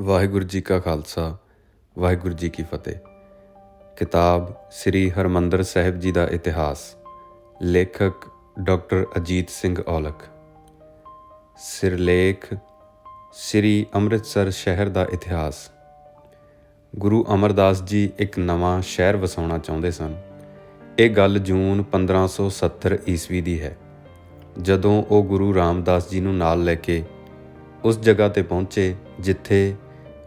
ਵਾਹਿਗੁਰੂ ਜੀ ਕਾ ਖਾਲਸਾ, ਵਾਹਿਗੁਰੂ ਜੀ ਕੀ ਫਤਿਹ। ਕਿਤਾਬ ਸ੍ਰੀ ਹਰਮੰਦਰ ਸਾਹਿਬ ਜੀ ਦਾ ਇਤਿਹਾਸ, ਲੇਖਕ ਡਾਕਟਰ ਅਜੀਤ ਸਿੰਘ ਔਲਖ। ਸਿਰਲੇਖ ਸ੍ਰੀ ਅੰਮ੍ਰਿਤਸਰ ਸ਼ਹਿਰ ਦਾ ਇਤਿਹਾਸ। ਗੁਰੂ ਅਮਰਦਾਸ ਜੀ ਇੱਕ ਨਵਾਂ ਸ਼ਹਿਰ ਵਸਾਉਣਾ ਚਾਹੁੰਦੇ ਸਨ। ਇਹ ਗੱਲ ਜੂਨ 1570 ਈਸਵੀ ਦੀ ਹੈ। ਜਦੋਂ ਉਹ ਗੁਰੂ ਰਾਮਦਾਸ ਜੀ ਨੂੰ ਨਾਲ ਲੈ ਕੇ ਉਸ ਜਗ੍ਹਾ ਤੇ ਪਹੁੰਚੇ, ਜਿੱਥੇ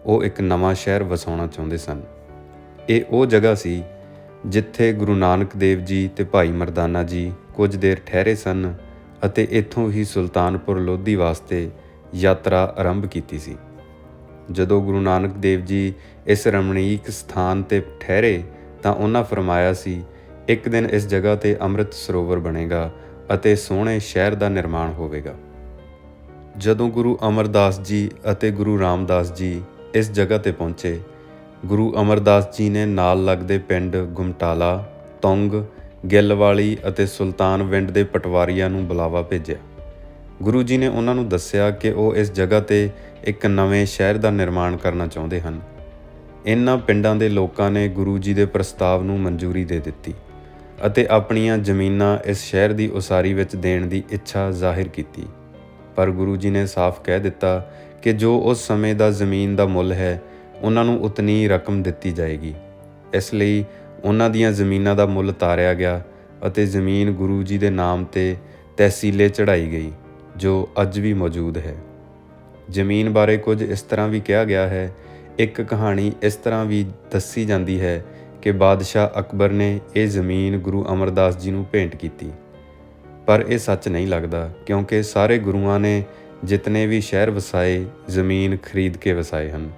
ਉਹ ਇੱਕ ਨਵਾਂ ਸ਼ਹਿਰ ਵਸਾਉਣਾ ਚਾਹੁੰਦੇ ਸਨ। ਇਹ ਉਹ ਜਗ੍ਹਾ ਸੀ ਜਿੱਥੇ ਗੁਰੂ ਨਾਨਕ ਦੇਵ ਜੀ ਤੇ ਭਾਈ ਮਰਦਾਨਾ ਜੀ ਕੁਝ ਦੇਰ ਠਹਿਰੇ ਸਨ ਅਤੇ ਇੱਥੋਂ ਹੀ ਸੁਲਤਾਨਪੁਰ ਲੋਧੀ ਵਾਸਤੇ ਯਾਤਰਾ ਆਰੰਭ ਕੀਤੀ ਸੀ। ਜਦੋਂ ਗੁਰੂ ਨਾਨਕ ਦੇਵ ਜੀ ਇਸ ਰਮਣੀਕ ਸਥਾਨ ਤੇ ਠਹਿਰੇ ਤਾਂ ਉਹਨਾਂ ਫਰਮਾਇਆ ਸੀ, ਇੱਕ ਦਿਨ ਇਸ ਜਗ੍ਹਾ ਤੇ ਅੰਮ੍ਰਿਤ ਸਰੋਵਰ ਬਣੇਗਾ ਅਤੇ ਸੋਹਣੇ ਸ਼ਹਿਰ ਦਾ ਨਿਰਮਾਣ ਹੋਵੇਗਾ। ਜਦੋਂ ਗੁਰੂ ਅਮਰਦਾਸ ਜੀ ਅਤੇ ਗੁਰੂ ਰਾਮਦਾਸ ਜੀ ਇਸ ਜਗ੍ਹਾ ਤੇ ਪਹੁੰਚੇ। ਗੁਰੂ ਅਮਰਦਾਸ ਜੀ ਨੇ ਨਾਲ ਲੱਗਦੇ ਪਿੰਡ ਗੁਮਟਾਲਾ, ਤੁੰਗ, ਗਿੱਲਵਾਲੀ ਅਤੇ ਸੁਲਤਾਨਵਿੰਡ ਦੇ ਪਟਵਾਰੀਆਂ ਨੂੰ ਬੁਲਾਵਾ ਭੇਜਿਆ। ਗੁਰੂ ਜੀ ਨੇ ਉਹਨਾਂ ਨੂੰ ਦੱਸਿਆ ਕਿ ਉਹ ਇਸ ਜਗ੍ਹਾ ਤੇ ਇੱਕ ਨਵੇਂ ਸ਼ਹਿਰ ਦਾ ਨਿਰਮਾਣ ਕਰਨਾ ਚਾਹੁੰਦੇ ਹਨ। ਇਨ੍ਹਾਂ ਪਿੰਡਾਂ ਦੇ ਲੋਕਾਂ ਨੇ ਗੁਰੂ ਜੀ ਦੇ ਪ੍ਰਸਤਾਵ ਨੂੰ ਮਨਜ਼ੂਰੀ ਦੇ ਦਿੱਤੀ ਅਤੇ ਆਪਣੀਆਂ ਜ਼ਮੀਨਾਂ ਇਸ ਸ਼ਹਿਰ ਦੀ ਉਸਾਰੀ ਵਿੱਚ ਦੇਣ ਦੀ ਇੱਛਾ ਜ਼ਾਹਿਰ ਕੀਤੀ। ਪਰ ਗੁਰੂ ਜੀ ਨੇ ਸਾਫ਼ ਕਹਿ ਦਿੱਤਾ ਕਿ ਜੋ ਉਸ ਸਮੇਂ ਦਾ ਜ਼ਮੀਨ ਦਾ ਮੁੱਲ ਹੈ, ਉਹਨਾਂ ਨੂੰ ਉਤਨੀ ਰਕਮ ਦਿੱਤੀ ਜਾਏਗੀ। ਇਸ ਲਈ ਉਹਨਾਂ ਦੀਆਂ ਜ਼ਮੀਨਾਂ ਦਾ ਮੁੱਲ ਤਾਰਿਆ ਗਿਆ ਅਤੇ ਜ਼ਮੀਨ ਗੁਰੂ ਜੀ ਦੇ ਨਾਮ ਤੇ ਤਹਿਸੀਲੇ ਚੜਾਈ ਗਈ, ਜੋ ਅੱਜ ਵੀ ਮੌਜੂਦ ਹੈ। ਜ਼ਮੀਨ ਬਾਰੇ ਕੁਝ ਇਸ ਤਰ੍ਹਾਂ ਵੀ ਕਿਹਾ ਗਿਆ ਹੈ, ਇੱਕ ਕਹਾਣੀ ਇਸ ਤਰ੍ਹਾਂ ਵੀ ਦੱਸੀ ਜਾਂਦੀ ਹੈ ਕਿ ਬਾਦਸ਼ਾਹ ਅਕਬਰ ਨੇ ਇਹ ਜ਼ਮੀਨ ਗੁਰੂ ਅਮਰਦਾਸ ਜੀ ਨੂੰ ਭੇਂਟ ਕੀਤੀ। ਪਰ ਇਹ ਸੱਚ ਨਹੀਂ ਲੱਗਦਾ, ਕਿਉਂਕਿ ਸਾਰੇ ਗੁਰੂਆਂ ਨੇ ਜਿਤਨੇ ਵੀ ਸ਼ਹਿਰ ਵਸਾਏ, ਜ਼ਮੀਨ ਖਰੀਦ ਕੇ ਵਸਾਏ ਹਨ।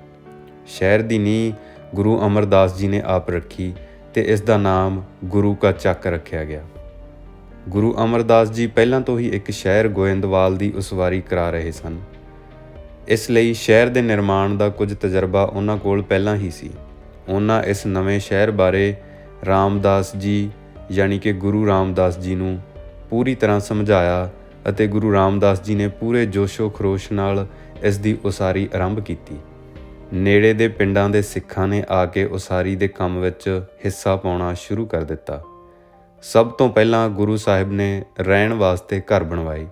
ਸ਼ਹਿਰ ਦੀ ਨੀਂਹ ਗੁਰੂ ਅਮਰਦਾਸ ਜੀ ਨੇ ਆਪ ਰੱਖੀ ਤੇ ਇਸ ਦਾ ਨਾਮ ਗੁਰੂ ਕਾ ਚੱਕ ਰੱਖਿਆ ਗਿਆ। ਗੁਰੂ ਅਮਰਦਾਸ ਜੀ ਪਹਿਲਾਂ ਤੋਂ ਹੀ ਇੱਕ ਸ਼ਹਿਰ ਗੋਇੰਦਵਾਲ ਦੀ ਉਸਵਾਰੀ ਕਰਾ ਰਹੇ ਸਨ। ਇਸ ਲਈ ਸ਼ਹਿਰ ਦੇ ਨਿਰਮਾਣ ਦਾ ਕੁਝ ਤਜਰਬਾ ਉਹਨਾਂ ਕੋਲ ਪਹਿਲਾਂ ਹੀ ਸੀ। ਉਹਨਾਂ ਇਸ ਨਵੇਂ ਸ਼ਹਿਰ ਬਾਰੇ ਰਾਮਦਾਸ ਜੀ, ਯਾਨੀ ਕਿ ਗੁਰੂ ਰਾਮਦਾਸ ਜੀ ਨੂੰ ਪੂਰੀ ਤਰ੍ਹਾਂ ਸਮਝਾਇਆ ਅਤੇ ਗੁਰੂ ਰਾਮਦਾਸ ਜੀ ਨੇ ਪੂਰੇ ਜੋਸ਼ੋ ਖਰੋਸ਼ ਨਾਲ ਇਸ ਦੀ ਉਸਾਰੀ ਆਰੰਭ ਕੀਤੀ। ਨੇੜੇ ਦੇ ਪਿੰਡਾਂ ਦੇ ਸਿੱਖਾਂ ਨੇ ਆ ਕੇ ਉਸਾਰੀ ਦੇ ਕੰਮ ਵਿੱਚ ਹਿੱਸਾ ਪਾਉਣਾ ਸ਼ੁਰੂ ਕਰ ਦਿੱਤਾ। ਸਭ ਤੋਂ ਪਹਿਲਾਂ ਗੁਰੂ ਸਾਹਿਬ ਨੇ ਰਹਿਣ ਵਾਸਤੇ ਘਰ ਬਣਵਾਏ।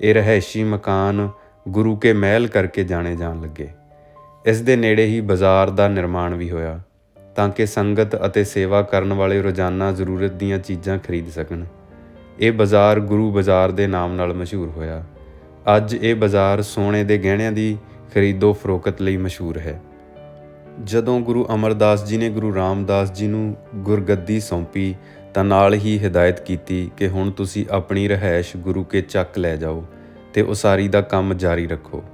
ਇਹ ਰਹਿائشੀ ਮਕਾਨ ਗੁਰੂ ਕੇ ਮਹਿਲ ਕਰਕੇ ਜਾਣੇ ਜਾਣ ਲੱਗੇ। ਇਸ ਦੇ ਨੇੜੇ ਹੀ ਬਾਜ਼ਾਰ ਦਾ ਨਿਰਮਾਣ ਵੀ ਹੋਇਆ, ਤਾਂ ਕਿ ਸੰਗਤ ਅਤੇ ਸੇਵਾ ਕਰਨ ਵਾਲੇ ਰੋਜ਼ਾਨਾ ਜ਼ਰੂਰਤ ਦੀਆਂ ਚੀਜ਼ਾਂ ਖਰੀਦ ਸਕਣ। ਇਹ ਬਾਜ਼ਾਰ ਗੁਰੂ ਬਾਜ਼ਾਰ ਦੇ ਨਾਮ ਨਾਲ ਮਸ਼ਹੂਰ ਹੋਇਆ। ਅੱਜ ਇਹ ਬਾਜ਼ਾਰ ਸੋਨੇ ਦੇ ਗਹਿਣਿਆਂ ਦੀ ਖਰੀਦੋ ਫਰੋਖਤ ਲਈ ਮਸ਼ਹੂਰ ਹੈ। ਜਦੋਂ ਗੁਰੂ ਅਮਰਦਾਸ ਜੀ ਨੇ ਗੁਰੂ ਰਾਮਦਾਸ ਜੀ ਨੂੰ ਗੁਰਗੱਦੀ ਸੌਂਪੀ, ਤਾਂ ਨਾਲ ਹੀ ਹਿਦਾਇਤ ਕੀਤੀ ਕਿ ਹੁਣ ਤੁਸੀਂ ਆਪਣੀ ਰਹਿائش ਗੁਰੂ ਕੇ ਚੱਕ ਲੈ ਜਾਓ ਤੇ ਉਸਾਰੀ ਦਾ ਕੰਮ ਜਾਰੀ ਰੱਖੋ।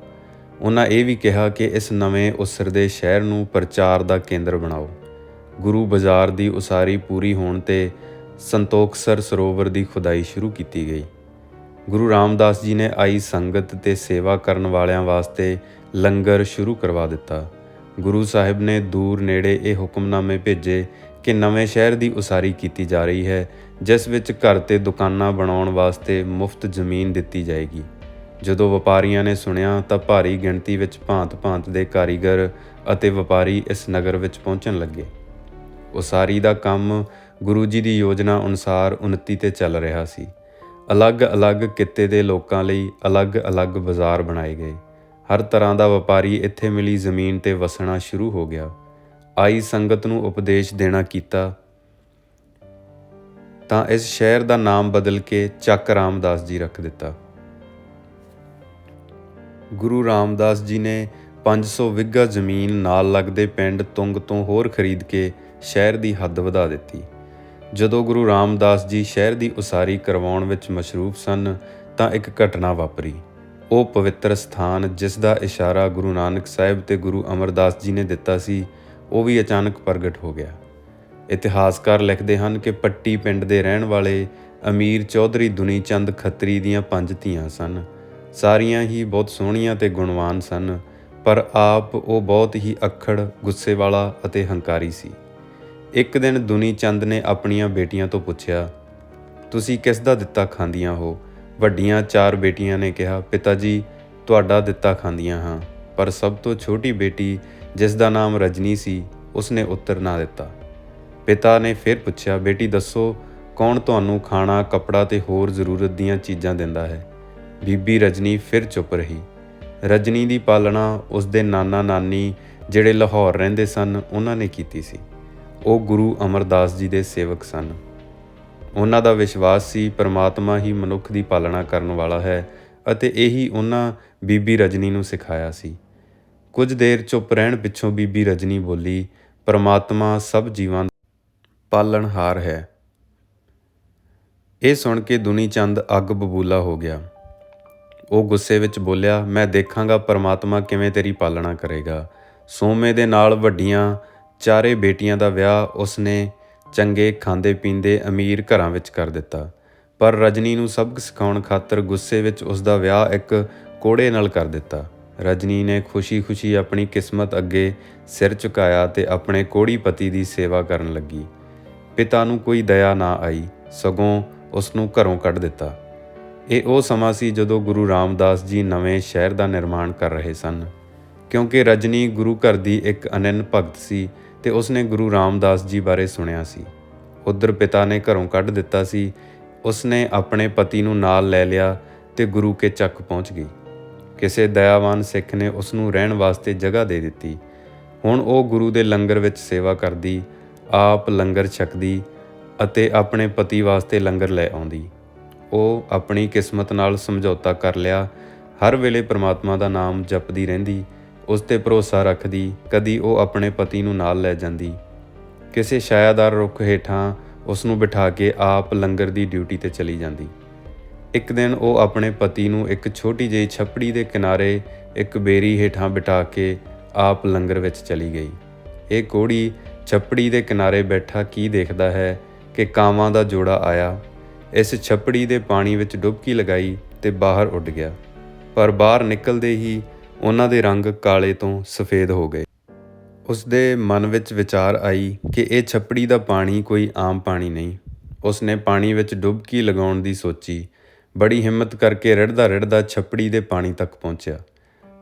ਉਹਨਾਂ ਇਹ ਵੀ ਕਿਹਾ ਕਿ ਇਸ ਨਵੇਂ ਉਸਰਦੇ ਸ਼ਹਿਰ ਨੂੰ ਪ੍ਰਚਾਰ ਦਾ ਕੇਂਦਰ ਬਣਾਓ। ਗੁਰੂ ਬਾਜ਼ਾਰ ਦੀ ਉਸਾਰੀ ਪੂਰੀ ਹੋਣ ਤੇ ਸੰਤੋਖਸਰ ਸਰੋਵਰ ਦੀ ਖੁਦਾਈ ਸ਼ੁਰੂ ਕੀਤੀ ਗਈ। ਗੁਰੂ ਰਾਮਦਾਸ ਜੀ ਨੇ ਆਈ ਸੰਗਤ ਤੇ ਸੇਵਾ ਕਰਨ ਵਾਲਿਆਂ ਵਾਸਤੇ ਲੰਗਰ ਸ਼ੁਰੂ ਕਰਵਾ ਦਿੱਤਾ। ਗੁਰੂ ਸਾਹਿਬ ਨੇ ਦੂਰ ਨੇੜੇ ਇਹ ਹੁਕਮਨਾਮੇ ਭੇਜੇ ਕਿ ਨਵੇਂ ਸ਼ਹਿਰ ਦੀ ਉਸਾਰੀ ਕੀਤੀ ਜਾ ਰਹੀ ਹੈ, ਜਿਸ ਵਿੱਚ ਘਰ ਤੇ ਦੁਕਾਨਾਂ ਬਣਾਉਣ ਵਾਸਤੇ ਮੁਫਤ ਜ਼ਮੀਨ ਦਿੱਤੀ ਜਾਏਗੀ। ਜਦੋਂ ਵਪਾਰੀਆਂ ਨੇ ਸੁਣਿਆ ਤਾਂ ਭਾਰੀ ਗਿਣਤੀ ਵਿੱਚ ਭਾਂਤ-ਭਾਂਤ ਦੇ ਕਾਰੀਗਰ ਅਤੇ ਵਪਾਰੀ ਇਸ ਨਗਰ ਵਿੱਚ ਪਹੁੰਚਣ ਲੱਗੇ। ਉਸਾਰੀ ਦਾ ਕੰਮ ਗੁਰੂ ਜੀ ਦੀ ਯੋਜਨਾ ਅਨੁਸਾਰ ਉન્નਤੀ ਤੇ ਚੱਲ ਰਿਹਾ ਸੀ। ਅਲੱਗ-ਅਲੱਗ ਕਿੱਤੇ ਦੇ ਲੋਕਾਂ ਲਈ ਅਲੱਗ-ਅਲੱਗ ਬਾਜ਼ਾਰ ਬਣਾਏ ਗਏ। ਹਰ ਤਰ੍ਹਾਂ ਦਾ ਵਪਾਰੀ ਇੱਥੇ ਮਿਲੀ ਜ਼ਮੀਨ ਤੇ ਵਸਣਾ ਸ਼ੁਰੂ ਹੋ ਗਿਆ। ਆਈ ਸੰਗਤ ਨੂੰ ਉਪਦੇਸ਼ ਦੇਣਾ ਕੀਤਾ। ਤਾਂ ਇਸ ਸ਼ਹਿਰ ਦਾ ਨਾਮ ਬਦਲ ਕੇ ਚੱਕ ਰਾਮਦਾਸ ਜੀ ਰੱਖ ਦਿੱਤਾ। ਗੁਰੂ ਰਾਮਦਾਸ ਜੀ ਨੇ 500 ਵਿਗਾ ਜ਼ਮੀਨ ਨਾਲ ਲੱਗਦੇ ਪਿੰਡ ਤੁੰਗ ਤੋਂ ਹੋਰ ਖਰੀਦ ਕੇ ਸ਼ਹਿਰ ਦੀ ਹੱਦ ਵਧਾ ਦਿੱਤੀ। ਜਦੋਂ ਗੁਰੂ ਰਾਮਦਾਸ ਜੀ ਸ਼ਹਿਰ ਦੀ ਉਸਾਰੀ ਕਰਵਾਉਣ ਵਿੱਚ ਮਸ਼ਰੂਫ ਸਨ, ਤਾਂ ਇੱਕ ਘਟਨਾ ਵਾਪਰੀ। ਉਹ ਪਵਿੱਤਰ ਸਥਾਨ, ਜਿਸ ਦਾ ਇਸ਼ਾਰਾ ਗੁਰੂ ਨਾਨਕ ਸਾਹਿਬ ਤੇ ਗੁਰੂ ਅਮਰਦਾਸ ਜੀ ਨੇ ਦਿੱਤਾ ਸੀ, ਉਹ ਵੀ ਅਚਾਨਕ ਪ੍ਰਗਟ ਹੋ ਗਿਆ। ਇਤਿਹਾਸਕਾਰ ਲਿਖਦੇ ਹਨ ਕਿ ਪੱਟੀ ਪਿੰਡ ਦੇ ਰਹਿਣ ਵਾਲੇ ਅਮੀਰ ਚੌਧਰੀ ਦੁਨੀ ਚੰਦ ਖੱਤਰੀ ਦੀਆਂ ਪੰਜ ਧੀਆਂ ਸਨ। ਸਾਰੀਆਂ ਹੀ ਬਹੁਤ ਸੋਹਣੀਆਂ ਤੇ ਗੁਣਵਾਨ ਸਨ, ਪਰ ਆਪ ਉਹ ਬਹੁਤ ਹੀ ਅਖੜ, ਗੁੱਸੇ ਵਾਲਾ ਅਤੇ ਹੰਕਾਰੀ ਸੀ। ਇੱਕ ਦਿਨ ਦੁਨੀ ਚੰਦ ਨੇ ਆਪਣੀਆਂ ਬੇਟੀਆਂ ਤੋਂ ਪੁੱਛਿਆ, ਤੁਸੀਂ ਕਿਸ ਦਾ ਦਿੱਤਾ ਖਾਂਦੀਆਂ ਹੋ? ਵੱਡੀਆਂ ਚਾਰ ਬੇਟੀਆਂ ਨੇ ਕਿਹਾ ਪਿਤਾ ਜੀ ਤੁਹਾਡਾ ਦਿੱਤਾ ਖਾਂਦੀਆਂ ਹਾਂ, ਪਰ ਸਭ ਤੋਂ ਛੋਟੀ ਬੇਟੀ ਜਿਸ ਦਾ ਨਾਮ ਰਜਨੀ ਸੀ, ਉਸਨੇ ਉੱਤਰ ਨਾ ਦਿੱਤਾ। ਪਿਤਾ ਨੇ ਫਿਰ ਪੁੱਛਿਆ, ਬੇਟੀ, ਦੱਸੋ, ਕੌਣ ਤੁਹਾਨੂੰ ਖਾਣਾ, ਕੱਪੜਾ ਤੇ ਹੋਰ ਜ਼ਰੂਰਤ ਦੀਆਂ ਚੀਜ਼ਾਂ ਦਿੰਦਾ ਹੈ? ਬੀਬੀ ਰਜਨੀ ਫਿਰ ਚੁੱਪ ਰਹੀ। ਰਜਨੀ ਦੀ ਪਾਲਣਾ ਉਸਦੇ ਨਾਨਾ ਨਾਨੀ ਜਿਹੜੇ ਲਾਹੌਰ ਰਹਿੰਦੇ ਸਨ, ਉਹਨਾਂ ਨੇ ਕੀਤੀ ਸੀ। ਉਹ ਗੁਰੂ ਅਮਰਦਾਸ ਜੀ ਦੇ ਸੇਵਕ ਸਨ। ਉਹਨਾਂ ਦਾ ਵਿਸ਼ਵਾਸ ਸੀ, ਪਰਮਾਤਮਾ ਹੀ ਮਨੁੱਖ ਦੀ ਪਾਲਣਾ ਕਰਨ ਵਾਲਾ ਹੈ ਅਤੇ ਇਹੀ ਉਹਨਾਂ ਬੀਬੀ ਰਜਨੀ ਨੂੰ ਸਿਖਾਇਆ ਸੀ। ਕੁਝ ਦੇਰ ਚੁੱਪ ਰਹਿਣ ਪਿੱਛੋਂ ਬੀਬੀ ਰਜਨੀ ਬੋਲੀ, ਪਰਮਾਤਮਾ ਸਭ ਜੀਵਾਂ ਦਾ ਪਾਲਣਹਾਰ ਹੈ। ਇਹ ਸੁਣ ਕੇ ਦੁਨੀ ਚੰਦ ਅੱਗ ਬਬੂਲਾ ਹੋ ਗਿਆ। ਉਹ ਗੁੱਸੇ ਵਿੱਚ ਬੋਲਿਆ, ਮੈਂ ਦੇਖਾਂਗਾ ਪਰਮਾਤਮਾ ਕਿਵੇਂ ਤੇਰੀ ਪਾਲਣਾ ਕਰੇਗਾ। ਸੋਮੇ ਦੇ ਨਾਲ ਵੱਡੀਆਂ ਚਾਰੇ ਬੇਟੀਆਂ ਦਾ ਵਿਆਹ ਉਸਨੇ ਚੰਗੇ ਖਾਂਦੇ ਪੀਂਦੇ ਅਮੀਰ ਘਰਾਂ ਵਿੱਚ ਕਰ ਦਿੱਤਾ। ਪਰ ਰਜਨੀ ਨੂੰ ਸਬਕ ਸਿਖਾਉਣ ਖਾਤਰ ਗੁੱਸੇ ਵਿੱਚ ਉਸ ਦਾ ਵਿਆਹ ਇੱਕ ਕੋੜੇ ਨਾਲ ਕਰ ਦਿੱਤਾ। ਰਜਨੀ ਨੇ ਖੁਸ਼ੀ-ਖੁਸ਼ੀ ਆਪਣੀ ਕਿਸਮਤ ਅੱਗੇ ਸਿਰ ਝੁਕਾਇਆ ਤੇ ਆਪਣੇ ਕੋੜੀ ਪਤੀ ਦੀ ਸੇਵਾ ਕਰਨ ਲੱਗੀ। ਪਿਤਾ ਨੂੰ ਕੋਈ ਦਇਆ ਨਾ ਆਈ, ਸਗੋਂ ਉਸ ਨੂੰ ਘਰੋਂ ਕੱਢ ਦਿੱਤਾ। ਇਹ ਉਹ ਸਮਾਂ ਸੀ ਜਦੋਂ ਗੁਰੂ ਰਾਮਦਾਸ ਜੀ ਨਵੇਂ ਸ਼ਹਿਰ ਦਾ ਨਿਰਮਾਣ ਕਰ ਰਹੇ ਸਨ। ਕਿਉਂਕਿ ਰਜਨੀ ਗੁਰੂ ਘਰ ਦੀ ਇੱਕ ਅਨੰਨ ਭਗਤ ਸੀ ਤੇ ਉਸਨੇ ਗੁਰੂ ਰਾਮਦਾਸ ਜੀ ਬਾਰੇ ਸੁਣਿਆ ਸੀ। ਉਧਰ ਪਿਤਾ ਨੇ ਘਰੋਂ ਕੱਢ ਦਿੱਤਾ ਸੀ। ਉਸਨੇ ਆਪਣੇ ਪਤੀ ਨੂੰ ਨਾਲ ਲੈ ਲਿਆ ਤੇ ਗੁਰੂ ਕੇ ਚੱਕ ਪਹੁੰਚ ਗਈ। ਕਿਸੇ ਦਇਆਵਾਨ ਸਿੱਖ ਨੇ ਉਸ ਨੂੰ ਰਹਿਣ ਵਾਸਤੇ ਜਗ੍ਹਾ ਦੇ ਦਿੱਤੀ। ਹੁਣ ਉਹ ਗੁਰੂ ਦੇ ਲੰਗਰ ਵਿੱਚ ਸੇਵਾ ਕਰਦੀ, ਆਪ ਲੰਗਰ ਛਕਦੀ ਅਤੇ ਆਪਣੇ ਪਤੀ ਵਾਸਤੇ ਲੰਗਰ ਲੈ ਆਉਂਦੀ। ਉਹ ਆਪਣੀ ਕਿਸਮਤ ਨਾਲ ਸਮਝੌਤਾ ਕਰ ਲਿਆ। ਹਰ ਵੇਲੇ ਪ੍ਰਮਾਤਮਾ ਦਾ ਨਾਮ ਜਪਦੀ ਰਹਿੰਦੀ ਉਸ ਤੇ ਭਰੋਸਾ ਰੱਖਦੀ, ਕਦੀ ਉਹ ਆਪਣੇ ਪਤੀ ਨੂੰ ਨਾਲ ਲੈ ਜਾਂਦੀ। ਕਿਸੇ ਛਾਇਆਦਾਰ ਰੁੱਖ ਹੇਠਾਂ ਉਸ ਨੂੰ ਬਿਠਾ ਕੇ ਆਪ ਲੰਗਰ ਦੀ ਡਿਊਟੀ ਤੇ ਚਲੀ ਜਾਂਦੀ। ਇੱਕ ਦਿਨ ਉਹ ਆਪਣੇ ਪਤੀ ਨੂੰ ਇੱਕ ਛੋਟੀ ਜਿਹੀ ਛੱਪੜੀ ਦੇ ਕਿਨਾਰੇ ਇੱਕ ਬੇਰੀ ਹੇਠਾਂ ਬਿਠਾ ਕੇ ਆਪ ਲੰਗਰ ਵਿੱਚ ਚਲੀ ਗਈ। ਇਹ ਕੋੜੀ ਛੱਪੜੀ ਦੇ ਕਿਨਾਰੇ ਬੈਠਾ ਕੀ ਦੇਖਦਾ ਹੈ ਕਿ ਕਾਵਾਂ ਦਾ ਜੋੜਾ ਆਇਆ। ਇਸ ਛੱਪੜੀ ਦੇ ਪਾਣੀ ਵਿੱਚ ਡੁਬਕੀ ਲਗਾਈ ਤੇ ਬਾਹਰ ਉੱਡ ਗਿਆ। ਪਰ ਬਾਹਰ ਨਿਕਲਦੇ ਹੀ ਉਹਨਾਂ ਦੇ ਰੰਗ ਕਾਲੇ ਤੋਂ ਸਫੇਦ ਹੋ ਗਏ। ਉਸ ਦੇ ਮਨ ਵਿੱਚ ਵਿਚਾਰ ਆਈ ਕਿ ਇਹ ਛੱਪੜੀ ਦਾ ਪਾਣੀ ਕੋਈ ਆਮ ਪਾਣੀ ਨਹੀਂ। ਉਸ ਨੇ ਪਾਣੀ ਵਿੱਚ ਡੁਬਕੀ ਲਗਾਉਣ ਦੀ ਸੋਚੀ। ਬੜੀ ਹਿੰਮਤ ਕਰਕੇ ਰੜਦਾ ਰੜਦਾ ਛੱਪੜੀ ਦੇ ਪਾਣੀ ਤੱਕ ਪਹੁੰਚਿਆ।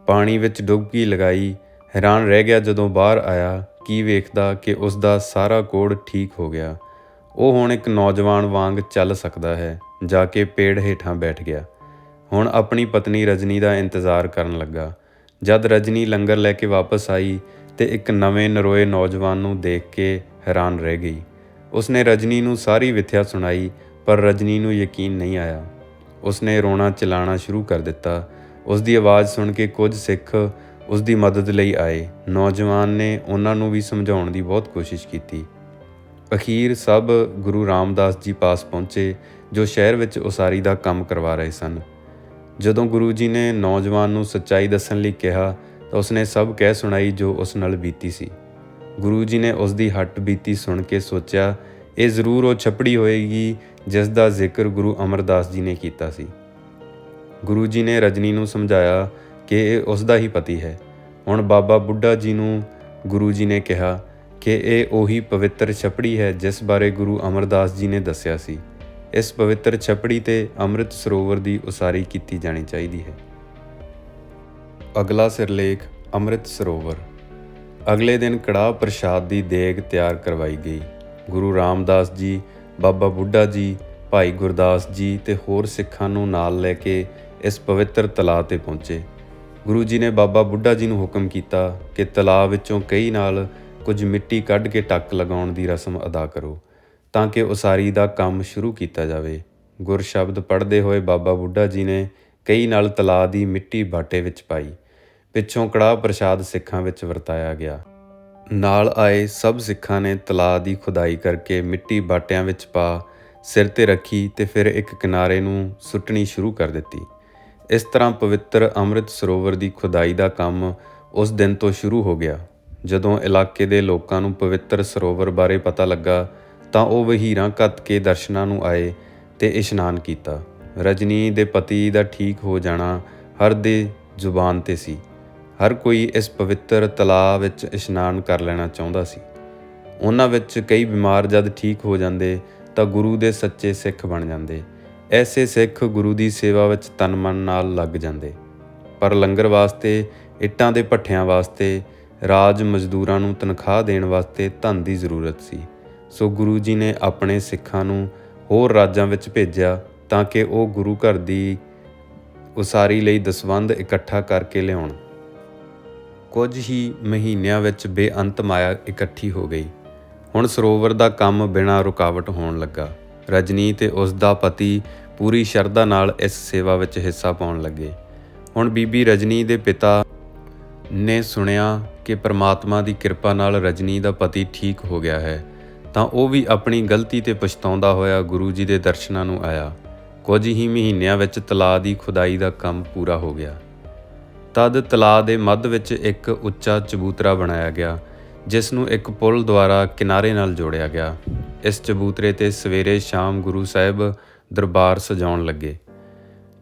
ਪਾਣੀ ਵਿੱਚ ਡੁਬਕੀ ਲਗਾਈ, ਹੈਰਾਨ ਰਹਿ ਗਿਆ ਜਦੋਂ ਬਾਹਰ ਆਇਆ, ਕੀ ਵੇਖਦਾ ਕਿ ਉਸ ਦਾ ਸਾਰਾ ਕੋੜ ਠੀਕ ਹੋ ਗਿਆ। ਉਹ ਹੁਣ ਇੱਕ ਨੌਜਵਾਨ ਵਾਂਗ ਚੱਲ ਸਕਦਾ ਹੈ, ਜਾ ਕੇ ਪੇੜ ਹੇਠਾਂ ਬੈਠ ਗਿਆ। ਹੁਣ ਆਪਣੀ ਪਤਨੀ ਰਜਨੀ ਦਾ ਇੰਤਜ਼ਾਰ ਕਰਨ ਲੱਗਾ। ਜਦ ਰਜਨੀ ਲੰਗਰ ਲੈ ਕੇ ਵਾਪਸ ਆਈ ਤੇ ਇੱਕ ਨਵੇਂ ਨਰੋਏ ਨੌਜਵਾਨ ਨੂੰ ਦੇਖ ਕੇ ਹੈਰਾਨ ਰਹਿ ਗਈ। ਉਸਨੇ ਰਜਨੀ ਨੂੰ ਸਾਰੀ ਵਿਥਿਆ ਸੁਣਾਈ, ਪਰ ਰਜਨੀ ਨੂੰ ਯਕੀਨ ਨਹੀਂ ਆਇਆ। ਉਸਨੇ ਰੋਣਾ ਚਲਾਣਾ ਸ਼ੁਰੂ ਕਰ ਦਿੱਤਾ। ਉਸ ਦੀ ਆਵਾਜ਼ ਸੁਣ ਕੇ ਕੁਝ ਸਿੱਖ ਉਸ ਦੀ ਮਦਦ ਲਈ ਆਏ। ਨੌਜਵਾਨ ਨੇ ਉਹਨਾਂ ਨੂੰ ਵੀ ਸਮਝਾਉਣ ਦੀ ਬਹੁਤ ਕੋਸ਼ਿਸ਼ ਕੀਤੀ। ਅਖੀਰ ਸਭ ਗੁਰੂ ਰਾਮਦਾਸ ਜੀ ਪਾਸ ਪਹੁੰਚੇ, ਜੋ ਸ਼ਹਿਰ ਵਿੱਚ ਉਸਾਰੀ ਦਾ ਕੰਮ ਕਰਵਾ ਰਹੇ ਸਨ। ਜਦੋਂ ਗੁਰੂ ਜੀ ਨੇ ਨੌਜਵਾਨ ਨੂੰ ਸੱਚਾਈ ਦੱਸਣ ਲਈ ਕਿਹਾ, ਤਾਂ ਉਸਨੇ ਸਭ ਕਹਿ ਸੁਣਾਈ ਜੋ ਉਸ ਨਾਲ ਬੀਤੀ ਸੀ। ਗੁਰੂ ਜੀ ਨੇ ਉਸ ਦੀ ਹੱਟ ਬੀਤੀ ਸੁਣ ਕੇ ਸੋਚਿਆ, ਇਹ ਜ਼ਰੂਰ ਉਹ ਛਪੜੀ ਹੋਏਗੀ ਜਿਸ ਦਾ ਜ਼ਿਕਰ ਗੁਰੂ ਅਮਰਦਾਸ ਜੀ ਨੇ ਕੀਤਾ ਸੀ। ਗੁਰੂ ਜੀ ਨੇ ਰਜਨੀ ਨੂੰ ਸਮਝਾਇਆ ਕਿ ਇਹ ਉਸ ਦਾ ਹੀ ਪਤੀ ਹੈ। ਹੁਣ ਬਾਬਾ ਬੁੱਢਾ ਜੀ ਨੂੰ ਗੁਰੂ ਜੀ ਨੇ ਕਿਹਾ ਕਿ ਇਹ ਉਹੀ ਪਵਿੱਤਰ ਛਪੜੀ ਹੈ ਜਿਸ ਬਾਰੇ ਗੁਰੂ ਅਮਰਦਾਸ ਜੀ ਨੇ ਦੱਸਿਆ ਸੀ। ਇਸ ਪਵਿੱਤਰ ਛਪੜੀ ਤੇ ਅੰਮ੍ਰਿਤ ਸਰੋਵਰ ਦੀ ਉਸਾਰੀ ਕੀਤੀ ਜਾਣੀ ਚਾਹੀਦੀ ਹੈ। ਅਗਲਾ ਸਿਰਲੇਖ, ਅੰਮ੍ਰਿਤ ਸਰੋਵਰ। ਅਗਲੇ ਦਿਨ ਕੜਾਹ ਪ੍ਰਸ਼ਾਦ ਦੀ ਦੇਗ ਤਿਆਰ ਕਰਵਾਈ ਗਈ। ਗੁਰੂ ਰਾਮਦਾਸ ਜੀ, ਬਾਬਾ ਬੁੱਢਾ ਜੀ, ਭਾਈ ਗੁਰਦਾਸ ਜੀ ਤੇ ਹੋਰ ਸਿੱਖਾਂ ਨੂੰ ਨਾਲ ਲੈ ਕੇ ਇਸ ਪਵਿੱਤਰ ਤਲਾਅ ਤੇ ਪਹੁੰਚੇ। ਗੁਰੂ ਜੀ ਨੇ ਬਾਬਾ ਬੁੱਢਾ ਜੀ ਨੂੰ ਹੁਕਮ ਕੀਤਾ ਕਿ ਤਲਾਅ ਵਿੱਚੋਂ ਕਈ ਨਾਲ ਕੁਝ ਮਿੱਟੀ ਕੱਢ ਕੇ ਟੱਕ ਲਗਾਉਣ ਦੀ ਰਸਮ ਅਦਾ ਕਰੋ। ਤਾਂ ਕਿ ਉਸਾਰੀ ਦਾ ਕੰਮ ਸ਼ੁਰੂ ਕੀਤਾ ਜਾਵੇ। ਗੁਰ ਸ਼ਬਦ ਪੜ੍ਹਦੇ ਹੋਏ ਬਾਬਾ ਬੁੱਢਾ ਜੀ ਨੇ ਕਈ ਨਾਲ ਤਲਾਅ ਦੀ ਮਿੱਟੀ ਬਾਟੇ ਵਿੱਚ ਪਾਈ। ਪਿੱਛੋਂ ਕੜਾਹ ਪ੍ਰਸ਼ਾਦ ਸਿੱਖਾਂ ਵਿੱਚ ਵਰਤਾਇਆ ਗਿਆ। ਨਾਲ ਆਏ ਸਭ ਸਿੱਖਾਂ ਨੇ ਤਲਾਅ ਦੀ ਖੁਦਾਈ ਕਰਕੇ ਮਿੱਟੀ ਬਾਟਿਆਂ ਵਿੱਚ ਪਾ, ਸਿਰ ਤੇ ਰੱਖੀ ਤੇ ਫਿਰ ਇੱਕ ਕਿਨਾਰੇ ਨੂੰ ਸੁੱਟਣੀ ਸ਼ੁਰੂ ਕਰ ਦਿੱਤੀ। ਇਸ ਤਰ੍ਹਾਂ ਪਵਿੱਤਰ ਅੰਮ੍ਰਿਤ ਸਰੋਵਰ ਦੀ ਖੁਦਾਈ ਦਾ ਕੰਮ ਉਸ ਦਿਨ ਤੋਂ ਸ਼ੁਰੂ ਹੋ ਗਿਆ। ਜਦੋਂ ਇਲਾਕੇ ਦੇ ਲੋਕਾਂ ਨੂੰ ਪਵਿੱਤਰ ਸਰੋਵਰ ਬਾਰੇ ਪਤਾ ਲੱਗਾ ਤਾਂ ਉਹ ਵਹੀਰਾਂ ਕੱਤ ਕੇ ਦਰਸ਼ਨਾਂ ਨੂੰ ਆਏ ਤੇ ਇਸ਼ਨਾਨ ਕੀਤਾ। ਰਜਨੀ ਦੇ ਪਤੀ ਦਾ ਠੀਕ ਹੋ ਜਾਣਾ ਹਰ ਦੇ ਜ਼ੁਬਾਨ ਤੇ ਸੀ। ਹਰ ਕੋਈ ਇਸ ਪਵਿੱਤਰ ਤਲਾਅ ਵਿੱਚ ਇਸ਼ਨਾਨ ਕਰ ਲੈਣਾ ਚਾਹੁੰਦਾ ਸੀ। ਉਹਨਾਂ ਵਿੱਚ ਕਈ ਬਿਮਾਰ ਜਦ ਠੀਕ ਹੋ ਜਾਂਦੇ ਤਾਂ ਗੁਰੂ ਦੇ ਸੱਚੇ ਸਿੱਖ ਬਣ ਜਾਂਦੇ। ਐਸੇ ਸਿੱਖ ਗੁਰੂ ਦੀ ਸੇਵਾ ਵਿੱਚ ਤਨ ਮਨ ਨਾਲ ਲੱਗ ਜਾਂਦੇ। ਪਰ ਲੰਗਰ ਵਾਸਤੇ, ਇੱਟਾਂ ਦੇ ਭੱਠਿਆਂ ਵਾਸਤੇ, ਰਾਜ ਮਜ਼ਦੂਰਾਂ ਨੂੰ ਤਨਖਾਹ ਦੇਣ ਵਾਸਤੇ ਧਨ ਦੀ ਜ਼ਰੂਰਤ ਸੀ। ਸੋ ਗੁਰੂ ਜੀ ਨੇ ਆਪਣੇ ਸਿੱਖਾਂ ਨੂੰ ਹੋਰ ਰਾਜਾਂ ਵਿੱਚ ਭੇਜਿਆ ਤਾਂ ਕਿ ਉਹ ਗੁਰੂ ਘਰ ਦੀ ਉਸਾਰੀ ਲਈ ਦਸਵੰਧ ਇਕੱਠਾ ਕਰਕੇ ਲਿਆਉਣ। ਕੁਝ ਹੀ ਮਹੀਨਿਆਂ ਵਿੱਚ ਬੇਅੰਤ ਮਾਇਆ ਇਕੱਠੀ ਹੋ ਗਈ। ਹੁਣ ਸਰੋਵਰ ਦਾ ਕੰਮ ਬਿਨਾਂ ਰੁਕਾਵਟ ਹੋਣ ਲੱਗਾ। ਰਜਨੀ ਤੇ ਉਸ ਦਾ ਪਤੀ ਪੂਰੀ ਸ਼ਰਧਾ ਨਾਲ ਇਸ ਸੇਵਾ ਵਿੱਚ ਹਿੱਸਾ ਪਾਉਣ ਲੱਗੇ। ਹੁਣ ਬੀਬੀ ਰਜਨੀ ਦੇ ਪਿਤਾ ਨੇ ਸੁਣਿਆ ਕਿ ਪ੍ਰਮਾਤਮਾ ਦੀ ਕਿਰਪਾ ਨਾਲ ਰਜਨੀ ਦਾ ਪਤੀ ਠੀਕ ਹੋ ਗਿਆ ਹੈ। ਤਾਂ ਉਹ ਵੀ ਆਪਣੀ ਗਲਤੀ ਤੇ ਪਛਤਾਉਂਦਾ ਹੋਇਆ ਗੁਰੂ ਜੀ ਦੇ ਦਰਸ਼ਨਾਂ ਨੂੰ ਆਇਆ। ਕੁਝ ਹੀ ਮਹੀਨਿਆਂ ਵਿੱਚ ਤਲਾਅ ਦੀ ਖੁਦਾਈ ਦਾ ਕੰਮ ਪੂਰਾ ਹੋ ਗਿਆ। ਤਦ ਤਲਾਅ ਦੇ ਮੱਧ ਵਿੱਚ ਇੱਕ ਉੱਚਾ ਚਬੂਤਰਾ ਬਣਾਇਆ ਗਿਆ, ਜਿਸ ਨੂੰ ਇੱਕ ਪੁਲ ਦੁਆਰਾ ਕਿਨਾਰੇ ਨਾਲ ਜੋੜਿਆ ਗਿਆ। ਇਸ ਚਬੂਤਰੇ ਤੇ ਸਵੇਰੇ ਸ਼ਾਮ ਗੁਰੂ ਸਾਹਿਬ ਦਰਬਾਰ ਸਜਾਉਣ ਲੱਗੇ।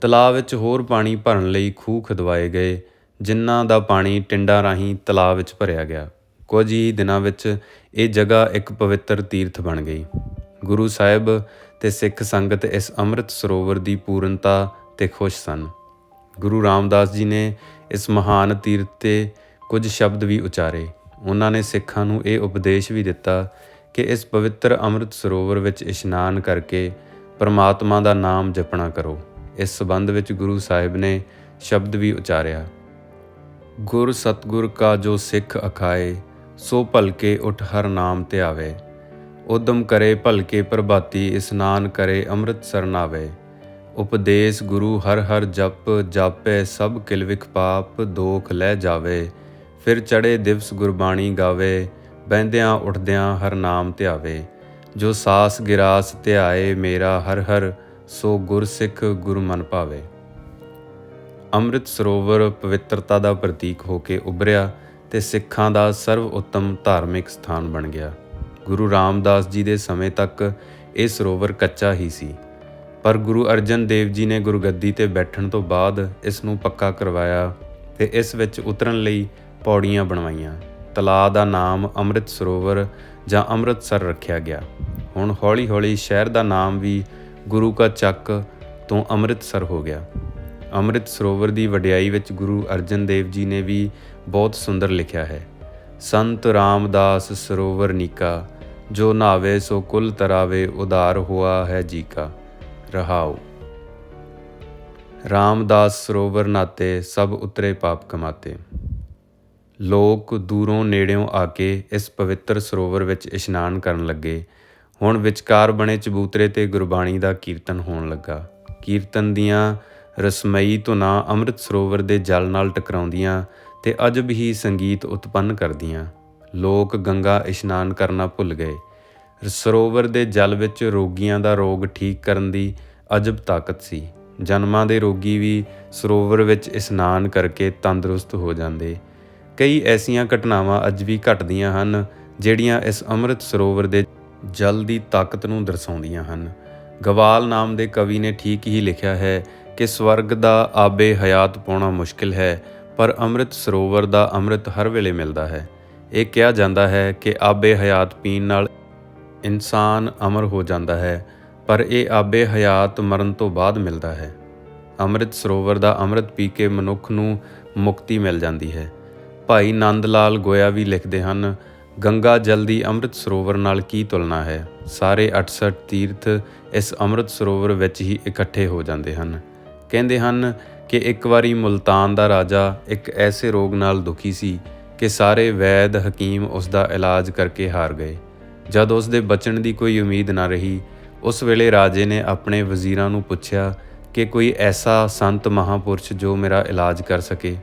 ਤਲਾਅ ਵਿੱਚ ਹੋਰ ਪਾਣੀ ਭਰਨ ਲਈ ਖੂਹ ਖਦਵਾਏ ਗਏ, ਜਿਨ੍ਹਾਂ ਦਾ ਪਾਣੀ ਟਿੰਡਾਂ ਰਾਹੀਂ ਤਲਾਅ ਵਿੱਚ ਭਰਿਆ ਗਿਆ। ਕੁਝ ਹੀ ਦਿਨਾਂ ਵਿੱਚ ਇਹ ਜਗ੍ਹਾ ਇੱਕ ਪਵਿੱਤਰ ਤੀਰਥ ਬਣ ਗਈ। ਗੁਰੂ ਸਾਹਿਬ ਤੇ ਸਿੱਖ ਸੰਗਤ ਇਸ ਅੰਮ੍ਰਿਤ ਸਰੋਵਰ ਦੀ ਪੂਰਨਤਾ ਤੇ ਖੁਸ਼ ਸਨ। ਗੁਰੂ ਰਾਮਦਾਸ ਜੀ ਨੇ ਇਸ ਮਹਾਨ ਤੀਰਥ ਤੇ ਕੁਝ ਸ਼ਬਦ ਵੀ ਉਚਾਰੇ। ਉਹਨਾਂ ਨੇ ਸਿੱਖਾਂ ਨੂੰ ਇਹ ਉਪਦੇਸ਼ ਵੀ ਦਿੱਤਾ ਕਿ ਇਸ ਪਵਿੱਤਰ ਅੰਮ੍ਰਿਤ ਸਰੋਵਰ ਵਿੱਚ ਇਸ਼ਨਾਨ ਕਰਕੇ ਪਰਮਾਤਮਾ ਦਾ ਨਾਮ ਜਪਣਾ ਕਰੋ। ਇਸ ਸਬੰਧ ਵਿੱਚ ਗੁਰੂ ਸਾਹਿਬ ਨੇ ਸ਼ਬਦ ਵੀ ਉਚਾਰਿਆ। ਗੁਰ ਸਤਗੁਰ ਕਾ ਜੋ ਸਿੱਖ ਅਖਾਏ ਸੋ ਭਲਕੇ ਉਠ ਹਰ ਨਾਮ ਧਿਆਵੇ ਉਦਮ ਕਰੇ ਭਲਕੇ ਪ੍ਰਭਾਤੀ ਇਸਨਾਨ ਕਰੇ ਅੰਮ੍ਰਿਤ ਸਰਨਾਵੇ ਉਪਦੇਸ਼ ਗੁਰੂ ਹਰ ਹਰ ਜਪ, ਜਾਪੇ ਸਭ ਕਿਲਵਿਕ ਪਾਪ, ਦੋਖ ਲੈ ਜਾਵੇ। ਫਿਰ ਚੜੇ ਦਿਵਸ ਗੁਰਬਾਣੀ ਗਾਵੇ ਬੈੰਦਿਆਂ ਉੱਠਦਿਆਂ ਹਰ ਨਾਮ ਧਿਆਵੇ। ਜੋ ਸਾਸ ਗਿਰਾਸ ਧਿਆਏ ਮੇਰਾ ਹਰ ਹਰ, ਸੋ ਗੁਰਸਿੱਖ ਗੁਰ ਮਨ ਭਾਵੇ ਅੰਮ੍ਰਿਤ ਸਰੋਵਰ ਪਵਿੱਤਰਤਾ ਦਾ ਪ੍ਰਤੀਕ ਹੋ ਕੇ ਉਭਰਿਆ ਤੇ ਸਿੱਖਾਂ ਦਾ ਸਰਵ ਉੱਤਮ ਧਾਰਮਿਕ ਸਥਾਨ ਬਣ ਗਿਆ। ਗੁਰੂ ਰਾਮਦਾਸ ਜੀ ਦੇ ਸਮੇਂ ਤੱਕ ਇਹ ਸਰੋਵਰ ਕੱਚਾ ਹੀ ਸੀ। ਪਰ ਗੁਰੂ ਅਰਜਨ ਦੇਵ ਜੀ ਨੇ ਗੁਰਗੱਦੀ ਤੇ ਬੈਠਣ ਤੋਂ ਬਾਅਦ ਇਸ ਨੂੰ ਪੱਕਾ ਕਰਵਾਇਆ ਤੇ ਇਸ ਵਿੱਚ ਉਤਰਨ ਲਈ ਪੌੜੀਆਂ ਬਣਵਾਈਆਂ। ਤਲਾਅ ਦਾ ਨਾਮ ਅੰਮ੍ਰਿਤ ਸਰੋਵਰ ਜਾਂ ਅੰਮ੍ਰਿਤਸਰ ਰੱਖਿਆ ਗਿਆ। ਹੁਣ ਹੌਲੀ-ਹੌਲੀ ਸ਼ਹਿਰ ਦਾ ਨਾਮ ਵੀ ਗੁਰੂ ਕਾ ਚੱਕ ਤੋਂ ਅੰਮ੍ਰਿਤਸਰ ਹੋ ਗਿਆ। ਅੰਮ੍ਰਿਤ ਸਰੋਵਰ ਦੀ ਵਡਿਆਈ ਵਿੱਚ ਗੁਰੂ ਅਰਜਨ ਦੇਵ ਜੀ ਨੇ ਵੀ ਬਹੁਤ ਸੁੰਦਰ ਲਿਖਿਆ ਹੈ। ਸੰਤ ਰਾਮਦਾਸ ਸਰੋਵਰ ਨੀਕਾ, ਜੋ ਨਾਵੇ ਸੋ ਕੁਲ ਤਰਾਵੇ ਉਦਾਰ ਹੋਆ ਹੈ ਜੀ ਕਾ ਰਹਾਉ। ਰਾਮਦਾਸ ਸਰੋਵਰ ਨਾਤੇ ਸਭ ਉਤਰੇ ਪਾਪ ਕਮਾਤੇ। ਲੋਕ ਦੂਰੋਂ ਨੇੜਿਓਂ ਆ ਕੇ ਇਸ ਪਵਿੱਤਰ ਸਰੋਵਰ ਵਿੱਚ ਇਸ਼ਨਾਨ ਕਰਨ ਲੱਗੇ। ਹੁਣ ਵਿਚਕਾਰ ਬਣੇ ਚਬੂਤਰੇ ਤੇ ਗੁਰਬਾਣੀ ਦਾ ਕੀਰਤਨ ਹੋਣ ਲੱਗਾ। ਕੀਰਤਨ ਦੀਆਂ ਰਸਮਈ ਧੁਨਾਂ ਅੰਮ੍ਰਿਤ ਸਰੋਵਰ ਦੇ ਜਲ ਨਾਲ ਟਕਰਾਉਂਦੀਆਂ ਤੇ ਅਜਬ ਹੀ ਸੰਗੀਤ ਉਤਪੰਨ ਕਰਦੀਆਂ। ਲੋਕ ਗੰਗਾ ਇਸ਼ਨਾਨ ਕਰਨਾ ਭੁੱਲ ਗਏ। ਸਰੋਵਰ ਦੇ ਜਲ ਵਿੱਚ ਰੋਗੀਆਂ ਦਾ ਰੋਗ ਠੀਕ ਕਰਨ ਦੀ ਅਜਬ ਤਾਕਤ ਸੀ। ਜਨਮਾਂ ਦੇ ਰੋਗੀ ਵੀ ਸਰੋਵਰ ਵਿੱਚ ਇਸ਼ਨਾਨ ਕਰਕੇ ਤੰਦਰੁਸਤ ਹੋ ਜਾਂਦੇ। ਕਈ ਐਸੀਆਂ ਘਟਨਾਵਾਂ ਅੱਜ ਵੀ ਘਟਦੀਆਂ ਹਨ, ਜਿਹੜੀਆਂ ਇਸ ਅੰਮ੍ਰਿਤ ਸਰੋਵਰ ਦੇ ਜਲ ਦੀ ਤਾਕਤ ਨੂੰ ਦਰਸਾਉਂਦੀਆਂ ਹਨ। ਗਵਾਲ ਨਾਮ ਦੇ ਕਵੀ ਨੇ ਠੀਕ ਹੀ ਲਿਖਿਆ ਹੈ ਕਿ ਸਵਰਗ ਦਾ ਆਬੇ ਹਯਾਤ ਪਾਉਣਾ ਮੁਸ਼ਕਿਲ ਹੈ। ਪਰ ਅੰਮ੍ਰਿਤ ਸਰੋਵਰ ਦਾ ਅੰਮ੍ਰਿਤ ਹਰ ਵੇਲੇ ਮਿਲਦਾ ਹੈ। ਇਹ ਕਿਹਾ ਜਾਂਦਾ ਹੈ ਕਿ ਆਬੇ ਹਯਾਤ ਪੀਣ ਨਾਲ ਇਨਸਾਨ ਅਮਰ ਹੋ ਜਾਂਦਾ ਹੈ, ਪਰ ਇਹ ਆਬੇ ਹਯਾਤ ਮਰਨ ਤੋਂ ਬਾਅਦ ਮਿਲਦਾ ਹੈ। ਅੰਮ੍ਰਿਤ ਸਰੋਵਰ ਦਾ ਅੰਮ੍ਰਿਤ ਪੀ ਕੇ ਮਨੁੱਖ ਨੂੰ ਮੁਕਤੀ ਮਿਲ ਜਾਂਦੀ ਹੈ। ਭਾਈ ਨੰਦ ਲਾਲ ਗੋਇਆ ਵੀ ਲਿਖਦੇ ਹਨ, ਗੰਗਾ ਜਲ ਦੀ ਅੰਮ੍ਰਿਤ ਸਰੋਵਰ ਨਾਲ ਕੀ ਤੁਲਨਾ ਹੈ? ਸਾਰੇ 68 ਤੀਰਥ ਇਸ ਅੰਮ੍ਰਿਤ ਸਰੋਵਰ ਵਿੱਚ ਹੀ ਇਕੱਠੇ ਹੋ ਜਾਂਦੇ ਹਨ। ਕਹਿੰਦੇ ਹਨ ਕਿ ਇੱਕ ਵਾਰੀ ਮੁਲਤਾਨ ਦਾ ਰਾਜਾ ਇੱਕ ਐਸੇ ਰੋਗ ਨਾਲ ਦੁਖੀ ਸੀ ਕਿ ਸਾਰੇ ਵੈਦ ਹਕੀਮ ਉਸ ਦਾ ਇਲਾਜ ਕਰਕੇ ਹਾਰ ਗਏ। ਜਦ ਉਸ ਦੇ ਬਚਣ ਦੀ ਕੋਈ ਉਮੀਦ ਨਾ ਰਹੀ, ਉਸ ਵੇਲੇ ਰਾਜੇ ਨੇ ਆਪਣੇ ਵਜ਼ੀਰਾਂ ਨੂੰ ਪੁੱਛਿਆ ਕਿ ਕੋਈ ਐਸਾ ਸੰਤ ਮਹਾਪੁਰਸ਼ ਜੋ ਮੇਰਾ ਇਲਾਜ ਕਰ ਸਕੇ।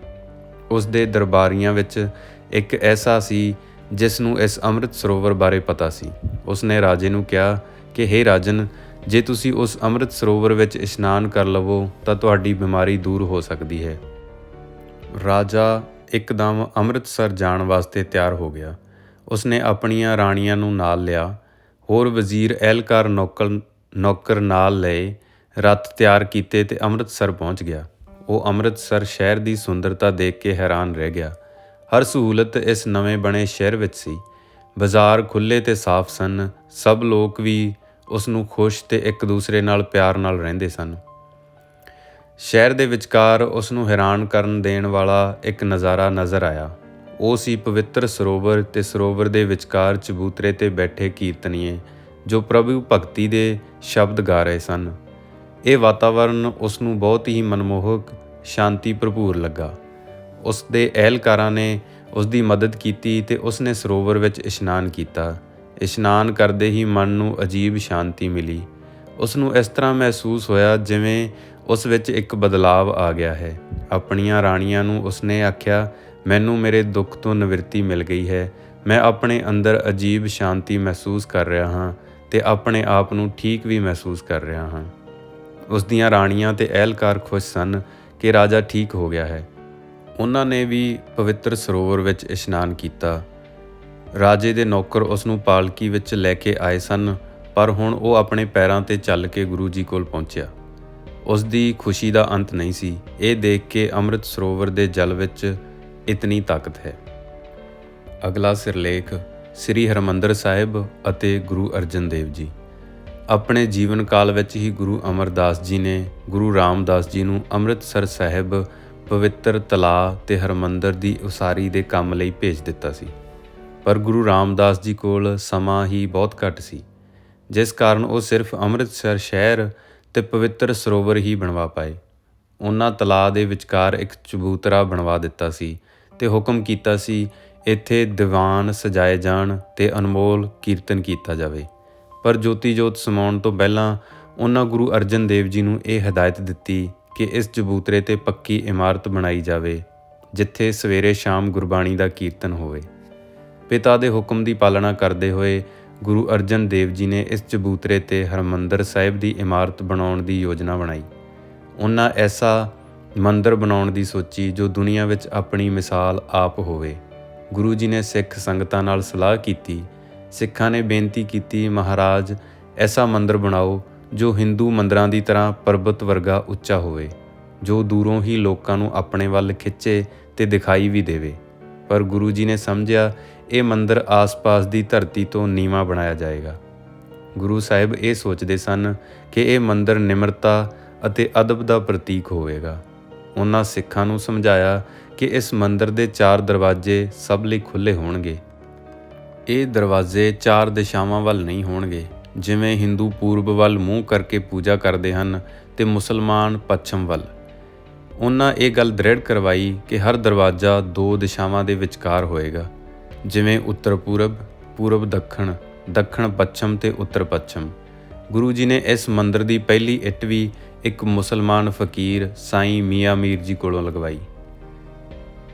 ਉਸ ਦੇ ਦਰਬਾਰੀਆਂ ਵਿੱਚ ਇੱਕ ਐਸਾ ਸੀ ਜਿਸ ਨੂੰ ਇਸ ਅੰਮ੍ਰਿਤ ਸਰੋਵਰ ਬਾਰੇ ਪਤਾ ਸੀ। ਉਸ ਨੇ ਰਾਜੇ ਨੂੰ ਕਿਹਾ ਕਿ हे ਰਾਜਨ ਜੇ ਤੁਸੀਂ ਉਸ ਅੰਮ੍ਰਿਤ ਸਰੋਵਰ ਵਿੱਚ ਇਸ਼ਨਾਨ ਕਰ ਲਵੋ, ਤਾਂ ਤੁਹਾਡੀ ਬਿਮਾਰੀ ਦੂਰ ਹੋ ਸਕਦੀ ਹੈ। ਰਾਜਾ ਇੱਕਦਮ ਅੰਮ੍ਰਿਤਸਰ ਜਾਣ ਵਾਸਤੇ ਤਿਆਰ ਹੋ ਗਿਆ। ਉਸਨੇ ਆਪਣੀਆਂ ਰਾਣੀਆਂ ਨੂੰ ਨਾਲ ਲਿਆ। ਹੋਰ ਵਜ਼ੀਰ ਐਲਕਾਰ ਨੌਕਰ ਨੌਕਰ ਨਾਲ ਲਏ, ਰੱਥ ਤਿਆਰ ਕੀਤੇ ਤੇ ਅੰਮ੍ਰਿਤਸਰ ਪਹੁੰਚ ਗਿਆ। ਉਹ ਅੰਮ੍ਰਿਤਸਰ ਸ਼ਹਿਰ ਦੀ ਸੁੰਦਰਤਾ ਦੇਖ ਕੇ ਹੈਰਾਨ ਰਹਿ ਗਿਆ। ਹਰ ਸਹੂਲਤ ਇਸ ਨਵੇਂ ਬਣੇ ਸ਼ਹਿਰ ਵਿੱਚ ਸੀ। ਬਾਜ਼ਾਰ ਖੁੱਲੇ ਤੇ ਸਾਫ਼ ਸਨ। ਸਭ ਲੋਕ ਵੀ ਉਸ ਨੂੰ ਖੁਸ਼ ਤੇ ਇੱਕ ਦੂਸਰੇ ਨਾਲ ਪਿਆਰ ਨਾਲ ਰਹਿੰਦੇ ਸਨ। ਸ਼ਹਿਰ ਦੇ ਵਿਚਕਾਰ ਉਸ ਨੂੰ ਹੈਰਾਨ ਕਰਨ ਦੇਣ ਵਾਲਾ ਇੱਕ ਨਜ਼ਾਰਾ ਨਜ਼ਰ ਆਇਆ। ਉਹ ਸੀ ਪਵਿੱਤਰ ਸਰੋਵਰ ਤੇ ਸਰੋਵਰ ਦੇ ਵਿਚਕਾਰ ਚਬੂਤਰੇ ਤੇ ਬੈਠੇ ਕੀਰਤਨੀਏ, ਜੋ ਪ੍ਰਭੂ ਭਗਤੀ ਦੇ ਸ਼ਬਦ ਗਾ ਰਹੇ ਸਨ। ਇਹ ਵਾਤਾਵਰਣ ਉਸ ਨੂੰ ਬਹੁਤ ਹੀ ਮਨਮੋਹਕ, ਸ਼ਾਂਤੀ ਭਰਪੂਰ ਲੱਗਾ। ਉਸ ਦੇ ਅਹਿਲਕਾਰਾਂ ਨੇ ਉਸ ਦੀ ਮਦਦ ਕੀਤੀ ਤੇ ਉਸ ਨੇ ਸਰੋਵਰ ਵਿੱਚ ਇਸ਼ਨਾਨ ਕੀਤਾ। ਇਸ਼ਨਾਨ ਕਰਦੇ ਹੀ ਮਨ ਨੂੰ ਅਜੀਬ ਸ਼ਾਂਤੀ ਮਿਲੀ। ਉਸ ਨੂੰ ਇਸ ਤਰ੍ਹਾਂ ਮਹਿਸੂਸ ਹੋਇਆ ਜਿਵੇਂ ਉਸ ਵਿੱਚ ਇੱਕ ਬਦਲਾਵ ਆ ਗਿਆ ਹੈ। ਆਪਣੀਆਂ ਰਾਣੀਆਂ ਨੂੰ ਉਸਨੇ ਆਖਿਆ, ਮੈਨੂੰ ਮੇਰੇ ਦੁੱਖ ਤੋਂ ਨਿਵਰਤੀ ਮਿਲ ਗਈ ਹੈ। ਮੈਂ ਆਪਣੇ ਅੰਦਰ ਅਜੀਬ ਸ਼ਾਂਤੀ ਮਹਿਸੂਸ ਕਰ ਰਿਹਾ ਹਾਂ ਤੇ ਆਪਣੇ ਆਪ ਨੂੰ ਠੀਕ ਵੀ ਮਹਿਸੂਸ ਕਰ ਰਿਹਾ ਹਾਂ। ਉਸ ਦੀਆਂ ਰਾਣੀਆਂ ਤੇ ਅਹਿਲਕਾਰ ਖੁਸ਼ ਸਨ ਕਿ ਰਾਜਾ ਠੀਕ ਹੋ ਗਿਆ ਹੈ। ਉਹਨਾਂ ਨੇ ਵੀ ਪਵਿੱਤਰ ਸਰੋਵਰ ਵਿੱਚ ਇਸ਼ਨਾਨ ਕੀਤਾ। ਰਾਜੇ ਦੇ ਨੌਕਰ ਉਸ ਨੂੰ ਪਾਲਕੀ ਵਿੱਚ ਲੈ ਕੇ ਆਏ ਸਨ, ਪਰ ਹੁਣ ਉਹ ਆਪਣੇ ਪੈਰਾਂ ਤੇ ਚੱਲ ਕੇ ਗੁਰੂ ਜੀ ਕੋਲ ਪਹੁੰਚਿਆ। ਉਸ ਦੀ ਖੁਸ਼ੀ ਦਾ ਅੰਤ ਨਹੀਂ ਸੀ। ਇਹ ਦੇਖ ਕੇ ਅੰਮ੍ਰਿਤ ਸਰੋਵਰ ਦੇ ਜਲ ਵਿੱਚ ਇਤਨੀ ਤਾਕਤ ਹੈ। ਅਗਲਾ ਸਿਰਲੇਖ, ਸ੍ਰੀ ਹਰਮੰਦਰ ਸਾਹਿਬ ਅਤੇ ਗੁਰੂ ਅਰਜਨ ਦੇਵ ਜੀ। ਆਪਣੇ ਜੀਵਨ ਕਾਲ ਵਿੱਚ ਹੀ ਗੁਰੂ ਅਮਰਦਾਸ ਜੀ ਨੇ ਗੁਰੂ ਰਾਮਦਾਸ ਜੀ ਨੂੰ ਅੰਮ੍ਰਿਤਸਰ ਸਾਹਿਬ ਪਵਿੱਤਰ ਤਲਾਅ ਤੇ ਹਰਮੰਦਰ ਦੀ ਉਸਾਰੀ ਦੇ ਕੰਮ ਲਈ ਭੇਜ ਦਿੱਤਾ ਸੀ। ਪਰ ਗੁਰੂ ਰਾਮਦਾਸ ਜੀ ਕੋਲ ਸਮਾਂ ਹੀ ਬਹੁਤ ਘੱਟ ਸੀ, ਜਿਸ ਕਾਰਨ ਉਹ ਸਿਰਫ ਅੰਮ੍ਰਿਤਸਰ ਸ਼ਹਿਰ ਤੇ ਪਵਿੱਤਰ ਸਰੋਵਰ ਹੀ ਬਣਵਾ ਪਾਏ। ਉਹਨਾਂ ਤਲਾਅ ਦੇ ਵਿਚਕਾਰ ਇੱਕ ਚਬੂਤਰਾ ਬਣਵਾ ਦਿੱਤਾ ਸੀ ਤੇ ਹੁਕਮ ਕੀਤਾ ਸੀ, ਇੱਥੇ ਦੀਵਾਨ ਸਜਾਏ ਜਾਣ ਤੇ ਅਨਮੋਲ ਕੀਰਤਨ ਕੀਤਾ ਜਾਵੇ। ਪਰ ਜੋਤੀ ਜੋਤ ਸਮਾਉਣ ਤੋਂ ਪਹਿਲਾਂ ਉਹਨਾਂ ਗੁਰੂ ਅਰਜਨ ਦੇਵ ਜੀ ਨੂੰ ਇਹ ਹਦਾਇਤ ਦਿੱਤੀ ਕਿ ਇਸ ਚਬੂਤਰੇ ਤੇ ਪੱਕੀ ਇਮਾਰਤ ਬਣਾਈ ਜਾਵੇ, ਜਿੱਥੇ ਸਵੇਰੇ ਸ਼ਾਮ ਗੁਰਬਾਣੀ ਦਾ ਕੀਰਤਨ ਹੋਵੇ। ਪਿਤਾ ਦੇ ਹੁਕਮ ਦੀ ਪਾਲਣਾ ਕਰਦੇ ਹੋਏ ਗੁਰੂ ਅਰਜਨ ਦੇਵ ਜੀ ਨੇ ਇਸ ਚਬੂਤਰੇ ਤੇ ਹਰਮੰਦਰ ਸਾਹਿਬ ਦੀ ਇਮਾਰਤ ਬਣਾਉਣ ਦੀ ਯੋਜਨਾ ਬਣਾਈ। ਉਹਨਾਂ ਐਸਾ ਮੰਦਰ ਬਣਾਉਣ ਦੀ ਸੋਚੀ ਜੋ ਦੁਨੀਆ ਵਿੱਚ ਆਪਣੀ ਮਿਸਾਲ ਆਪ ਹੋਵੇ। ਗੁਰੂ ਜੀ ਨੇ ਸਿੱਖ ਸੰਗਤਾਂ ਨਾਲ ਸਲਾਹ ਕੀਤੀ। ਸਿੱਖਾਂ ਨੇ ਬੇਨਤੀ ਕੀਤੀ, ਮਹਾਰਾਜ, ਐਸਾ ਮੰਦਰ ਬਣਾਓ ਜੋ ਹਿੰਦੂ ਮੰਦਰਾਂ ਦੀ ਤਰ੍ਹਾਂ ਪਰਬਤ ਵਰਗਾ ਉੱਚਾ ਹੋਵੇ, ਜੋ ਦੂਰੋਂ ਹੀ ਲੋਕਾਂ ਨੂੰ ਆਪਣੇ ਵੱਲ ਖਿੱਚੇ ਤੇ ਦਿਖਾਈ ਵੀ ਦੇਵੇ। ਪਰ ਗੁਰੂ ਜੀ ਨੇ ਸਮਝਿਆ ਇਹ ਮੰਦਰ ਆਸ-ਪਾਸ ਦੀ ਧਰਤੀ ਤੋਂ ਨੀਵਾ ਬਣਾਇਆ ਜਾਏਗਾ। ਗੁਰੂ ਸਾਹਿਬ ਇਹ ਸੋਚਦੇ ਸਨ ਕਿ ਇਹ ਮੰਦਰ ਨਿਮਰਤਾ ਅਤੇ ਅਦਬ ਦਾ ਪ੍ਰਤੀਕ ਹੋਵੇਗਾ। ਉਹਨਾਂ ਸਿੱਖਾਂ ਨੂੰ ਸਮਝਾਇਆ ਕਿ ਇਸ ਮੰਦਰ ਦੇ ਚਾਰ ਦਰਵਾਜ਼ੇ ਸਭ ਲਈ ਖੁੱਲੇ ਹੋਣਗੇ। ਇਹ ਦਰਵਾਜ਼ੇ ਚਾਰ ਦਿਸ਼ਾਵਾਂ ਵੱਲ ਨਹੀਂ ਹੋਣਗੇ, ਜਿਵੇਂ ਹਿੰਦੂ ਪੂਰਬ ਵੱਲ ਮੂੰਹ ਕਰਕੇ ਪੂਜਾ ਕਰਦੇ ਹਨ ਤੇ ਮੁਸਲਮਾਨ ਪੱਛਮ ਵੱਲ। ਉਹਨਾਂ ਇਹ ਗੱਲ ਦ੍ਰਿੜ ਕਰਵਾਈ ਕਿ ਹਰ ਦਰਵਾਜ਼ਾ ਦੋ ਦਿਸ਼ਾਵਾਂ ਦੇ ਵਿਚਕਾਰ ਹੋਏਗਾ। ਜਿਵੇਂ ਉੱਤਰ ਪੂਰਬ ਪੂਰਬ ਦੱਖਣ ਦੱਖਣ ਪੱਛਮ ਤੇ ਉੱਤਰ ਪੱਛਮ। ਗੁਰੂ ਜੀ ਨੇ ਇਸ ਮੰਦਰ ਦੀ ਪਹਿਲੀ ਇੱਟ ਵੀ ਇੱਕ ਮੁਸਲਮਾਨ ਫਕੀਰ ਸਾਈਂ ਮੀਆਂ ਮੀਰ ਜੀ ਕੋਲੋਂ ਲਗਵਾਈ।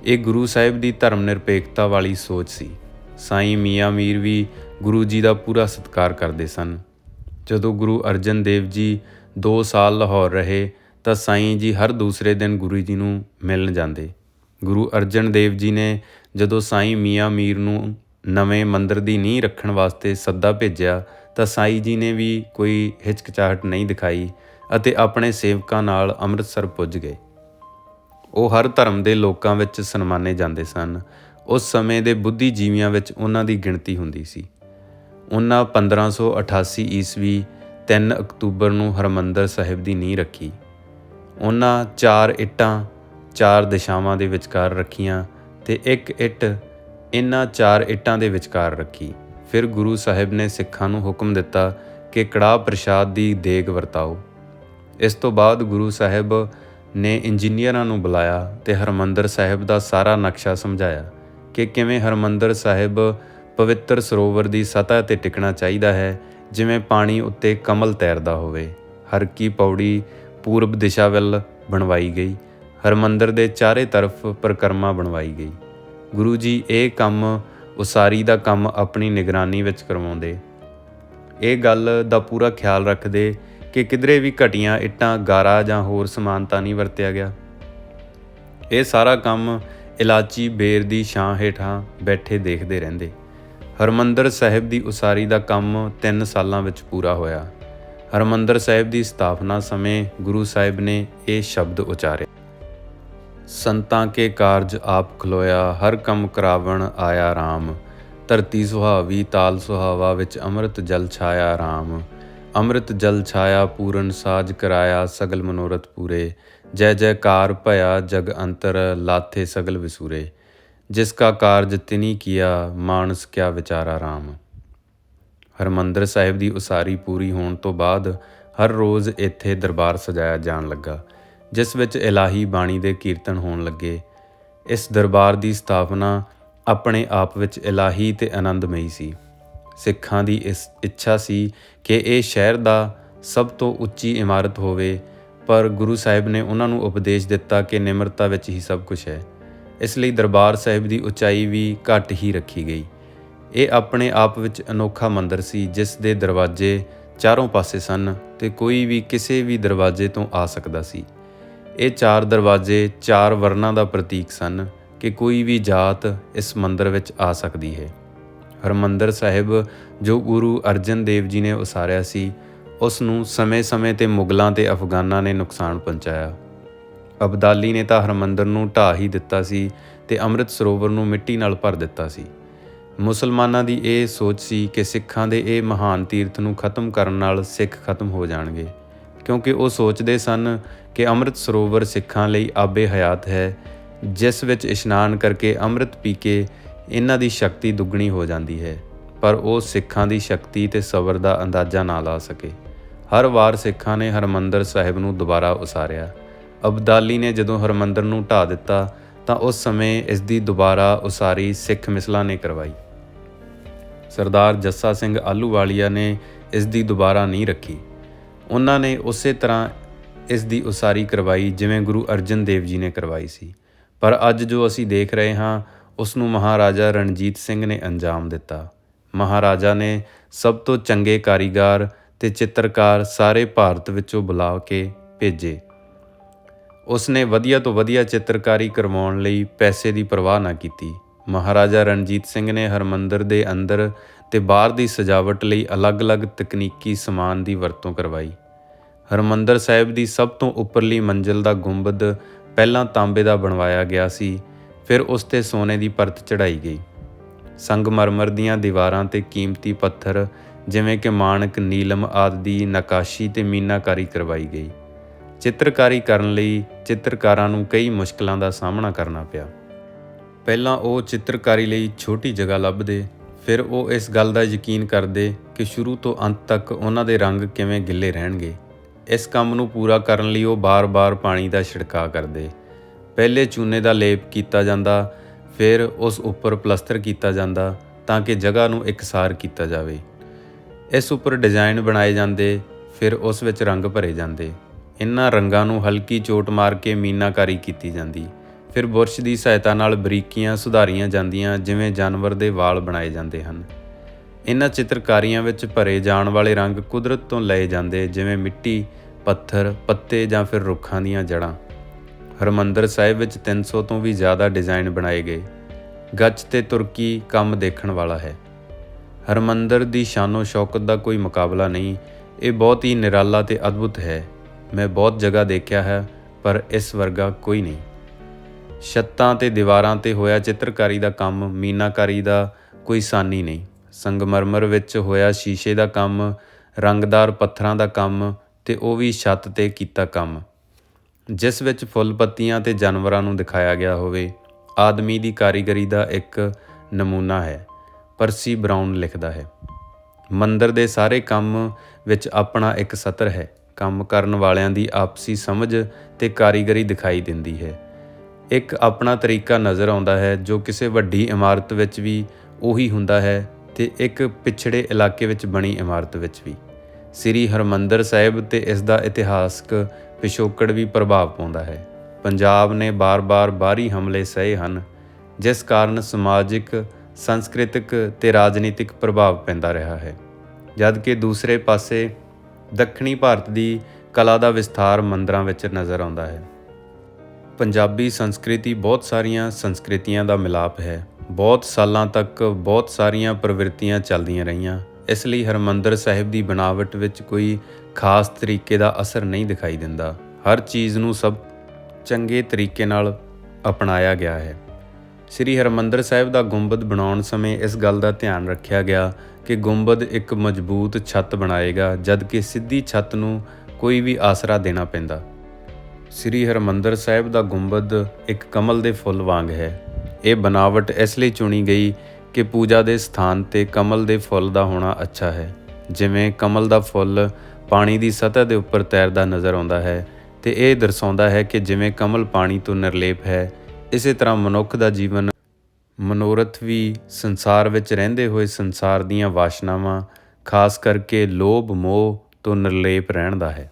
ਇਹ ਗੁਰੂ ਸਾਹਿਬ ਦੀ ਧਰਮ ਨਿਰਪੇਖਤਾ ਵਾਲੀ ਸੋਚ ਸੀ। ਸਾਈਂ ਮੀਆਂ ਮੀਰ ਵੀ ਗੁਰੂ ਜੀ ਦਾ ਪੂਰਾ ਸਤਿਕਾਰ ਕਰਦੇ ਸਨ। ਜਦੋਂ ਗੁਰੂ ਅਰਜਨ ਦੇਵ ਜੀ 2 ਸਾਲ ਲਾਹੌਰ ਰਹੇ, ਤਾਂ ਸਾਈਂ ਜੀ ਹਰ ਦੂਸਰੇ ਦਿਨ ਗੁਰੂ ਜੀ ਨੂੰ ਮਿਲਣ ਜਾਂਦੇ। ਗੁਰੂ ਅਰਜਨ ਦੇਵ ਜੀ ਨੇ ਜਦੋਂ ਸਾਈਂ ਮੀਆਂ ਮੀਰ ਨੂੰ ਨਵੇਂ ਮੰਦਰ ਦੀ ਨੀਂਹ ਰੱਖਣ ਵਾਸਤੇ ਸੱਦਾ ਭੇਜਿਆ, ਤਾਂ ਸਾਈਂ ਜੀ ਨੇ ਵੀ ਕੋਈ ਹਿਚਕਚਾਹਟ ਨਹੀਂ ਦਿਖਾਈ ਅਤੇ ਆਪਣੇ ਸੇਵਕਾਂ ਨਾਲ ਅੰਮ੍ਰਿਤਸਰ ਪੁੱਜ ਗਏ। ਉਹ ਹਰ ਧਰਮ ਦੇ ਲੋਕਾਂ ਵਿੱਚ ਸਨਮਾਨੇ ਜਾਂਦੇ ਸਨ। ਉਸ ਸਮੇਂ ਦੇ ਬੁੱਧੀਜੀਵੀਆਂ ਵਿੱਚ ਉਹਨਾਂ ਦੀ ਗਿਣਤੀ ਹੁੰਦੀ ਸੀ। ਉਹਨਾਂ 1588 ਈਸਵੀ 3 ਅਕਤੂਬਰ ਨੂੰ ਹਰਮੰਦਰ ਸਾਹਿਬ ਦੀ ਨੀਂਹ ਰੱਖੀ। ਉਹਨਾਂ ਚਾਰ ਇੱਟਾਂ, ਚਾਰ ਦਿਸ਼ਾਵਾਂ ਦੇ ਵਿਚਕਾਰ ਰੱਖੀਆਂ ਤੇ ਇੱਕ ਇੱਟ ਇਨ੍ਹਾਂ ਚਾਰ ਇੱਟਾਂ ਦੇ ਵਿਚਕਾਰ ਰੱਖੀ। ਫਿਰ ਗੁਰੂ ਸਾਹਿਬ ਨੇ ਸਿੱਖਾਂ ਨੂੰ ਹੁਕਮ ਦਿੱਤਾ ਕਿ ਕੜਾਹ ਪ੍ਰਸ਼ਾਦ ਦੀ ਦੇਗ ਵਰਤਾਓ। ਇਸ ਤੋਂ ਬਾਅਦ ਗੁਰੂ ਸਾਹਿਬ ਨੇ ਇੰਜੀਨੀਅਰਾਂ ਨੂੰ ਬੁਲਾਇਆ ਤੇ ਹਰਮੰਦਰ ਸਾਹਿਬ ਦਾ ਸਾਰਾ ਨਕਸ਼ਾ ਸਮਝਾਇਆ ਕਿ ਕਿਵੇਂ ਹਰਮੰਦਰ ਸਾਹਿਬ ਪਵਿੱਤਰ ਸਰੋਵਰ ਦੀ ਸਤਹ ਤੇ ਟਿਕਣਾ ਚਾਹੀਦਾ ਹੈ, ਜਿਵੇਂ ਪਾਣੀ ਉੱਤੇ ਕਮਲ ਤੈਰਦਾ ਹੋਵੇ। ਹਰ ਕੀ ਪੌੜੀ ਪੂਰਬ ਦਿਸ਼ਾ ਵੱਲ ਬਣਵਾਈ ਗਈ। ਹਰਮੰਦਰ ਦੇ ਚਾਰੇ ਤਰਫ ਪ੍ਰਕਰਮਾ ਬਣਵਾਈ ਗਈ। ਗੁਰੂ ਜੀ ਇਹ ਕੰਮ ਉਸਾਰੀ ਦਾ ਕੰਮ ਆਪਣੀ ਨਿਗਰਾਨੀ ਵਿੱਚ ਕਰਵਾਉਂਦੇ। ਇਹ ਗੱਲ ਦਾ ਪੂਰਾ ਖਿਆਲ ਰੱਖਦੇ ਕਿ ਕਿਧਰੇ ਵੀ ਘਟੀਆਂ, ਇੱਟਾਂ, ਗਾਰਾ ਜਾਂ ਹੋਰ ਸਮਾਨ ਤਾਂ ਨਹੀਂ ਵਰਤਿਆ ਗਿਆ। ਇਹ ਸਾਰਾ ਕੰਮ ਇਲਾਚੀ, ਬੇਰ ਦੀ ਛਾਂ ਹੇਠਾਂ ਬੈਠੇ ਦੇਖਦੇ ਰਹਿੰਦੇ। ਹਰਮੰਦਰ ਸਾਹਿਬ ਦੀ ਉਸਾਰੀ ਦਾ ਕੰਮ 3 ਸਾਲਾਂ ਵਿੱਚ ਪੂਰਾ ਹੋਇਆ। ਹਰਮੰਦਰ ਸਾਹਿਬ ਦੀ ਸਥਾਪਨਾ ਸਮੇਂ ਗੁਰੂ ਸਾਹਿਬ ਨੇ ਇਹ ਸ਼ਬਦ ਉਚਾਰੇ। ਸੰਤਾਂ ਕੇ ਕਾਰਜ ਆਪ ਖਲੋਇਆ, ਹਰ ਕੰਮ ਕਰਾਵਣ ਆਇਆ RAM ਧਰਤੀ ਸੁਹਾਵੀ, ਤਾਲ ਸੁਹਾਵਾ ਵਿੱਚ ਅੰਮ੍ਰਿਤ ਜਲ ਛਾਇਆ RAM ਅੰਮ੍ਰਿਤ ਜਲ ਛਾਇਆ, ਪੂਰਨ ਸਾਜ ਕਰਾਇਆ ਸਗਲ ਮਨੋਰਥ ਪੂਰੇ। ਜੈ ਜੈਕਾਰ ਭਇਆ ਜਗ ਅੰਤਰ ਲਾਥੇ ਸਗਲ ਵਿਸੂਰੇ। ਜਿਸ ਕਾ ਕਾਰਜ ਤਿਨੀ ਕੀਆ, ਮਾਨਸ ਕਿਆ ਵਿਚਾਰਾ RAM ਹਰਮੰਦਰ ਸਾਹਿਬ ਦੀ ਉਸਾਰੀ ਪੂਰੀ ਹੋਣ ਤੋਂ ਬਾਅਦ ਹਰ ਰੋਜ਼ ਇੱਥੇ ਦਰਬਾਰ ਸਜਾਇਆ ਜਾਣ ਲੱਗਾ। ਜਿਸ ਵਿੱਚ ਇਲਾਹੀ ਬਾਣੀ ਦੇ ਕੀਰਤਨ ਹੋਣ ਲੱਗੇ। ਇਸ ਦਰਬਾਰ ਦੀ ਸਥਾਪਨਾ ਆਪਣੇ ਆਪ ਵਿੱਚ ਇਲਾਹੀ ਤੇ ਆਨੰਦਮਈ ਸੀ। ਸਿੱਖਾਂ ਦੀ ਇਸ ਇੱਛਾ ਸੀ ਕਿ ਇਹ ਸ਼ਹਿਰ ਦਾ ਸਭ ਤੋਂ ਉੱਚੀ ਇਮਾਰਤ ਹੋਵੇ, ਪਰ ਗੁਰੂ ਸਾਹਿਬ ਨੇ ਉਹਨਾਂ ਨੂੰ ਉਪਦੇਸ਼ ਦਿੱਤਾ ਕਿ ਨਿਮਰਤਾ ਵਿੱਚ ਹੀ ਸਭ ਕੁਝ ਹੈ। ਇਸ ਲਈ ਦਰਬਾਰ ਸਾਹਿਬ ਦੀ ਉਚਾਈ ਵੀ ਘੱਟ ਹੀ ਰੱਖੀ ਗਈ। ਇਹ ਆਪਣੇ ਆਪ ਵਿੱਚ ਅਨੋਖਾ ਮੰਦਰ ਸੀ, ਜਿਸ ਦੇ ਦਰਵਾਜ਼ੇ ਚਾਰੋਂ ਪਾਸੇ ਸਨ ਤੇ ਕੋਈ ਵੀ ਕਿਸੇ ਵੀ ਦਰਵਾਜ਼ੇ ਤੋਂ ਆ ਸਕਦਾ ਸੀ। ਇਹ ਚਾਰ ਦਰਵਾਜ਼ੇ ਚਾਰ ਵਰਨਾਂ ਦਾ ਪ੍ਰਤੀਕ ਸਨ ਕਿ ਕੋਈ ਵੀ ਜਾਤ ਇਸ ਮੰਦਰ ਵਿੱਚ ਆ ਸਕਦੀ ਹੈ। ਹਰਮੰਦਰ ਸਾਹਿਬ, ਜੋ ਗੁਰੂ ਅਰਜਨ ਦੇਵ ਜੀ ਨੇ ਉਸਾਰਿਆ ਸੀ, ਉਸ ਨੂੰ ਸਮੇਂ-ਸਮੇਂ ਤੇ ਮੁਗਲਾਂ ਤੇ ਅਫਗਾਨਾਂ ਨੇ ਨੁਕਸਾਨ ਪਹੁੰਚਾਇਆ। ਅਬਦਾਲੀ ਨੇ ਤਾਂ ਹਰਮੰਦਰ ਨੂੰ ਢਾਹ ਹੀ ਦਿੱਤਾ ਸੀ ਤੇ ਅੰਮ੍ਰਿਤ ਸਰੋਵਰ ਨੂੰ ਮਿੱਟੀ ਨਾਲ ਭਰ ਦਿੱਤਾ ਸੀ। ਮੁਸਲਮਾਨਾਂ ਦੀ ਇਹ ਸੋਚ ਸੀ ਕਿ ਸਿੱਖਾਂ ਦੇ ਇਹ ਮਹਾਨ ਤੀਰਥ ਨੂੰ ਖਤਮ ਕਰਨ ਨਾਲ ਸਿੱਖ ਖਤਮ ਹੋ ਜਾਣਗੇ। ਕਿਉਂਕਿ ਉਹ ਸੋਚਦੇ ਸਨ ਕਿ ਅੰਮ੍ਰਿਤ ਸਰੋਵਰ ਸਿੱਖਾਂ ਲਈ ਆਬੇ ਹਯਾਤ ਹੈ, ਜਿਸ ਵਿੱਚ ਇਸ਼ਨਾਨ ਕਰਕੇ ਅੰਮ੍ਰਿਤ ਪੀ ਕੇ ਇਹਨਾਂ ਦੀ ਸ਼ਕਤੀ ਦੁੱਗਣੀ ਹੋ ਜਾਂਦੀ ਹੈ, ਪਰ ਉਹ ਸਿੱਖਾਂ ਦੀ ਸ਼ਕਤੀ ਤੇ ਸਬਰ ਦਾ ਅੰਦਾਜ਼ਾ ਨਾ ਲਾ ਸਕੇ। ਹਰ ਵਾਰ ਸਿੱਖਾਂ ਨੇ ਹਰਮੰਦਰ ਸਾਹਿਬ ਨੂੰ ਦੁਬਾਰਾ ਉਸਾਰਿਆ। ਅਬਦਾਲੀ ਨੇ ਜਦੋਂ ਹਰਮੰਦਰ ਨੂੰ ਢਾ ਦਿੱਤਾ, ਤਾਂ ਉਸ ਸਮੇਂ ਇਸ ਦੀ ਦੁਬਾਰਾ ਉਸਾਰੀ ਸਿੱਖ ਮਿਸਲਾਂ ਨੇ ਕਰਵਾਈ। ਸਰਦਾਰ ਜੱਸਾ ਸਿੰਘ ਆਲੂਵਾਲੀਆ ਨੇ ਇਸ ਦੀ ਦੁਬਾਰਾ ਨਹੀਂ ਰੱਖੀ। ਉਹਨਾਂ ਨੇ ਉਸੇ ਤਰ੍ਹਾਂ ਇਸ ਦੀ ਉਸਾਰੀ ਕਰਵਾਈ ਜਿਵੇਂ ਗੁਰੂ ਅਰਜਨ ਦੇਵ ਜੀ ਨੇ ਕਰਵਾਈ ਸੀ। ਪਰ ਅੱਜ ਜੋ ਅਸੀਂ ਦੇਖ ਰਹੇ ਹਾਂ ਉਸ ਨੂੰ ਮਹਾਰਾਜਾ ਰਣਜੀਤ ਸਿੰਘ ਨੇ ਅੰਜਾਮ ਦਿੱਤਾ। ਮਹਾਰਾਜਾ ਨੇ ਸਭ ਤੋਂ ਚੰਗੇ ਕਾਰੀਗਰ ਤੇ ਚਿੱਤਰਕਾਰ ਸਾਰੇ ਭਾਰਤ ਵਿੱਚੋਂ ਬੁਲਾ ਕੇ ਭੇਜੇ। ਉਸ ਨੇ ਵਧੀਆ ਤੋਂ ਵਧੀਆ ਚਿੱਤਰਕਾਰੀ ਕਰਵਾਉਣ ਲਈ ਪੈਸੇ ਦੀ ਪਰਵਾਹ ਨਾ ਕੀਤੀ। ਮਹਾਰਾਜਾ ਰਣਜੀਤ ਸਿੰਘ ਨੇ ਹਰਮੰਦਰ ਦੇ ਅੰਦਰ ਤੇ ਬਾਹਰ ਦੀ ਸਜਾਵਟ ਲਈ ਅਲੱਗ-ਅਲੱਗ ਤਕਨੀਕੀ ਸਮਾਨ ਦੀ ਵਰਤੋਂ ਕਰਵਾਈ। ਹਰਮੰਦਰ ਸਾਹਿਬ ਦੀ ਸਭ ਤੋਂ ਉੱਪਰਲੀ ਮੰਜ਼ਿਲ ਦਾ ਗੁੰਬਦ ਪਹਿਲਾਂ ਤਾਂਬੇ ਦਾ ਬਣਵਾਇਆ ਗਿਆ ਸੀ, ਫਿਰ ਉਸ ਤੇ ਸੋਨੇ ਦੀ ਪਰਤ ਚੜਾਈ ਗਈ। ਸੰਗਮਰਮਰ ਦੀਆਂ ਦੀਵਾਰਾਂ ਤੇ ਕੀਮਤੀ ਪੱਥਰ ਜਿਵੇਂ ਕਿ ਮਾਣਕ, ਨੀਲਮ ਆਦਿ ਦੀ ਨਕਾਸ਼ੀ ਤੇ ਮੀਨਾਕਾਰੀ ਕਰਵਾਈ ਗਈ। ਚਿੱਤਰਕਾਰੀ ਕਰਨ ਲਈ ਚਿੱਤਰਕਾਰਾਂ ਨੂੰ ਕਈ ਮੁਸ਼ਕਲਾਂ ਦਾ ਸਾਹਮਣਾ ਕਰਨਾ ਪਿਆ। ਪਹਿਲਾਂ ਉਹ ਚਿੱਤਰਕਾਰੀ ਲਈ ਛੋਟੀ ਜਗ੍ਹਾ ਲੱਭਦੇ ਫਿਰ ਉਹ ਇਸ ਗੱਲ ਦਾ ਯਕੀਨ ਕਰਦੇ ਕਿ ਸ਼ੁਰੂ ਤੋਂ ਅੰਤ ਤੱਕ ਉਹਨਾਂ ਦੇ ਰੰਗ ਕਿਵੇਂ ਗਿੱਲੇ ਰਹਿਣਗੇ। ਇਸ ਕੰਮ ਨੂੰ ਪੂਰਾ ਕਰਨ ਲਈ ਉਹ ਬਾਰ-ਬਾਰ ਪਾਣੀ ਦਾ ਛਿੜਕਾਅ ਕਰਦੇ। ਪਹਿਲੇ ਚੂਨੇ ਦਾ ਲੇਪ ਕੀਤਾ ਜਾਂਦਾ, ਫਿਰ ਉਸ ਉੱਪਰ ਪਲਸਤਰ ਕੀਤਾ ਜਾਂਦਾ ਤਾਂ ਕਿ ਜਗ੍ਹਾ ਨੂੰ ਇਕਸਾਰ ਕੀਤਾ ਜਾਵੇ। ਇਸ ਉੱਪਰ ਡਿਜ਼ਾਈਨ ਬਣਾਏ ਜਾਂਦੇ, ਫਿਰ ਉਸ ਵਿੱਚ ਰੰਗ ਭਰੇ ਜਾਂਦੇ। ਇਨ੍ਹਾਂ ਰੰਗਾਂ ਨੂੰ ਹਲਕੀ ਚੋਟ ਮਾਰ ਕੇ ਮੀਨਾਕਾਰੀ ਕੀਤੀ ਜਾਂਦੀ। ਫਿਰ ਬੁਰਸ਼ ਦੀ ਸਹਾਇਤਾ ਨਾਲ ਬਰੀਕੀਆਂ ਸੁਧਾਰੀਆਂ ਜਾਂਦੀਆਂ ਜਿਵੇਂ ਜਾਨਵਰ ਦੇ ਵਾਲ ਬਣਾਏ ਜਾਂਦੇ ਹਨ। ਇਹਨਾਂ ਚਿੱਤਰਕਾਰੀਆਂ ਵਿੱਚ ਭਰੇ ਜਾਣ ਵਾਲੇ ਰੰਗ ਕੁਦਰਤ ਤੋਂ ਲਏ ਜਾਂਦੇ ਜਿਵੇਂ ਮਿੱਟੀ, ਪੱਥਰ, ਪੱਤੇ ਜਾਂ ਫਿਰ ਰੁੱਖਾਂ ਦੀਆਂ ਜੜ੍ਹਾਂ। ਹਰਮੰਦਰ ਸਾਹਿਬ ਵਿੱਚ 300 ਤੋਂ ਵੀ ਜ਼ਿਆਦਾ ਡਿਜ਼ਾਈਨ ਬਣਾਏ ਗਏ। ਗੱਚ ਤੇ ਤੁਰਕੀ ਕੰਮ ਦੇਖਣ ਵਾਲਾ ਹੈ। ਹਰਮੰਦਰ ਦੀ ਸ਼ਾਨੋ ਸ਼ੌਕਤ ਦਾ ਕੋਈ ਮੁਕਾਬਲਾ ਨਹੀਂ, ਇਹ ਬਹੁਤ ਹੀ ਨਿਰਾਲਾ ਤੇ ਅਦਭੁਤ ਹੈ। ਮੈਂ ਬਹੁਤ ਜਗ੍ਹਾ ਦੇਖਿਆ ਹੈ, ਪਰ ਇਸ ਵਰਗਾ ਕੋਈ ਨਹੀਂ। ਛੱਤਾਂ ਤੇ ਦੀਵਾਰਾਂ ਤੇ ਹੋਇਆ ਚਿੱਤਰਕਾਰੀ ਦਾ ਕੰਮ, ਮੀਨਾਕਾਰੀ ਦਾ ਕੋਈ ਸਾਨੀ ਨਹੀਂ। ਸੰਗਮਰਮਰ ਵਿੱਚ ਹੋਇਆ ਸ਼ੀਸ਼ੇ ਦਾ ਕੰਮ, ਰੰਗਦਾਰ ਪੱਥਰਾਂ ਦਾ ਕੰਮ ਤੇ ਉਹ ਵੀ ਛੱਤ ਤੇ ਕੀਤਾ ਕੰਮ। ਜਿਸ ਵਿੱਚ ਫੁੱਲ ਪੱਤੀਆਂ ਤੇ ਜਾਨਵਰਾਂ ਨੂੰ ਦਿਖਾਇਆ ਗਿਆ ਹੋਵੇ, ਆਦਮੀ ਦੀ ਕਾਰੀਗਰੀ ਦਾ ਇੱਕ ਨਮੂਨਾ ਹੈ। ਪਰਸੀ ਬਰਾਊਨ ਲਿਖਦਾ ਹੈ, ਮੰਦਰ ਦੇ ਸਾਰੇ ਕੰਮ ਵਿੱਚ ਆਪਣਾ ਇੱਕ ਸਤਰ ਹੈ। ਕੰਮ ਕਰਨ ਵਾਲਿਆਂ ਦੀ ਆਪਸੀ ਸਮਝ ਤੇ ਕਾਰੀਗਰੀ ਦਿਖਾਈ ਦਿੰਦੀ ਹੈ। ਇੱਕ ਆਪਣਾ ਤਰੀਕਾ ਨਜ਼ਰ ਆਉਂਦਾ ਹੈ ਜੋ ਕਿਸੇ ਵੱਡੀ ਇਮਾਰਤ ਵਿੱਚ ਵੀ ਉਹੀ ਹੁੰਦਾ ਹੈ ਤੇ ਇੱਕ ਪਿਛੜੇ ਇਲਾਕੇ ਵਿੱਚ ਬਣੀ ਇਮਾਰਤ ਵਿੱਚ ਵੀ। ਸ੍ਰੀ ਹਰਮੰਦਰ ਸਾਹਿਬ ਤੇ ਇਸ ਦਾ ਇਤਿਹਾਸਕ ਪਿਛੋਕੜ ਵੀ ਪ੍ਰਭਾਵ ਪਾਉਂਦਾ ਹੈ। ਪੰਜਾਬ ਨੇ ਬਾਰ-ਬਾਰ ਬਾਹਰੀ ਹਮਲੇ ਸਹੇ ਹਨ, ਜਿਸ ਕਾਰਨ ਸਮਾਜਿਕ, ਸੰਸਕ੍ਰਿਤਿਕ ਤੇ ਰਾਜਨੀਤਿਕ ਪ੍ਰਭਾਵ ਪੈਂਦਾ ਰਿਹਾ ਹੈ। ਜਦਕਿ ਦੂਸਰੇ ਪਾਸੇ ਦੱਖਣੀ ਭਾਰਤ ਦੀ ਕਲਾ ਦਾ ਵਿਸਥਾਰ ਮੰਦਰਾਂ ਵਿੱਚ ਨਜ਼ਰ ਆਉਂਦਾ ਹੈ ਪੰਜਾਬੀ ਸੰਸਕ੍ਰਿਤੀ ਬਹੁਤ ਸਾਰੀਆਂ ਸੰਸਕ੍ਰਿਤੀਆਂ ਦਾ ਮਿਲਾਪ ਹੈ। ਬਹੁਤ ਸਾਲਾਂ ਤੱਕ ਬਹੁਤ ਸਾਰੀਆਂ ਪ੍ਰਵਿਰਤੀਆਂ ਚੱਲਦੀਆਂ ਰਹੀਆਂ। ਇਸ ਲਈ ਹਰਮੰਦਰ ਸਾਹਿਬ ਦੀ ਬਣਾਵਟ ਵਿੱਚ ਕੋਈ ਖਾਸ ਤਰੀਕੇ ਦਾ ਅਸਰ ਨਹੀਂ ਦਿਖਾਈ ਦਿੰਦਾ। ਹਰ ਚੀਜ਼ ਨੂੰ ਸਭ ਚੰਗੇ ਤਰੀਕੇ ਨਾਲ ਅਪਣਾਇਆ ਗਿਆ ਹੈ। ਸ੍ਰੀ ਹਰਮੰਦਰ ਸਾਹਿਬ ਦਾ ਗੁੰਬਦ ਬਣਾਉਣ ਸਮੇਂ ਇਸ ਗੱਲ ਦਾ ਧਿਆਨ ਰੱਖਿਆ ਗਿਆ ਕਿ ਗੁੰਬਦ ਇੱਕ ਮਜ਼ਬੂਤ ਛੱਤ ਬਣਾਏਗਾ, ਜਦਕਿ ਸਿੱਧੀ ਛੱਤ ਨੂੰ ਕੋਈ ਵੀ ਆਸਰਾ ਦੇਣਾ ਪੈਂਦਾ। ਸ੍ਰੀ ਹਰਮੰਦਰ ਸਾਹਿਬ ਦਾ ਗੁੰਬਦ ਇੱਕ ਕਮਲ ਦੇ ਫੁੱਲ ਵਾਂਗ ਹੈ। ਇਹ ਬਨਾਵਟ ਇਸ ਲਈ ਚੁਣੀ ਗਈ ਕਿ ਪੂਜਾ ਦੇ ਸਥਾਨ ਤੇ ਕਮਲ ਦੇ ਫੁੱਲ ਦਾ ਹੋਣਾ ਅੱਛਾ ਹੈ। ਜਿਵੇਂ ਕਮਲ ਦਾ ਫੁੱਲ ਪਾਣੀ ਦੀ ਸਤਹ ਦੇ ਉੱਪਰ ਤੈਰਦਾ ਨਜ਼ਰ ਆਉਂਦਾ ਹੈ ਤੇ ਇਹ ਦਰਸਾਉਂਦਾ ਹੈ ਕਿ ਜਿਵੇਂ ਕਮਲ ਪਾਣੀ ਤੋਂ ਨਿਰਲੇਪ ਹੈ, ਇਸੇ ਤਰ੍ਹਾਂ ਮਨੁੱਖ ਦਾ ਜੀਵਨ ਮਨੋਰਥ ਵੀ ਸੰਸਾਰ ਵਿੱਚ ਰਹਿੰਦੇ ਹੋਏ ਸੰਸਾਰ ਦੀਆਂ ਵਾਸ਼ਨਾਵਾਂ, ਖਾਸ ਕਰਕੇ ਲੋਭ ਮੋਹ ਤੋਂ ਨਿਰਲੇਪ ਰਹਿਣ ਦਾ ਹੈ।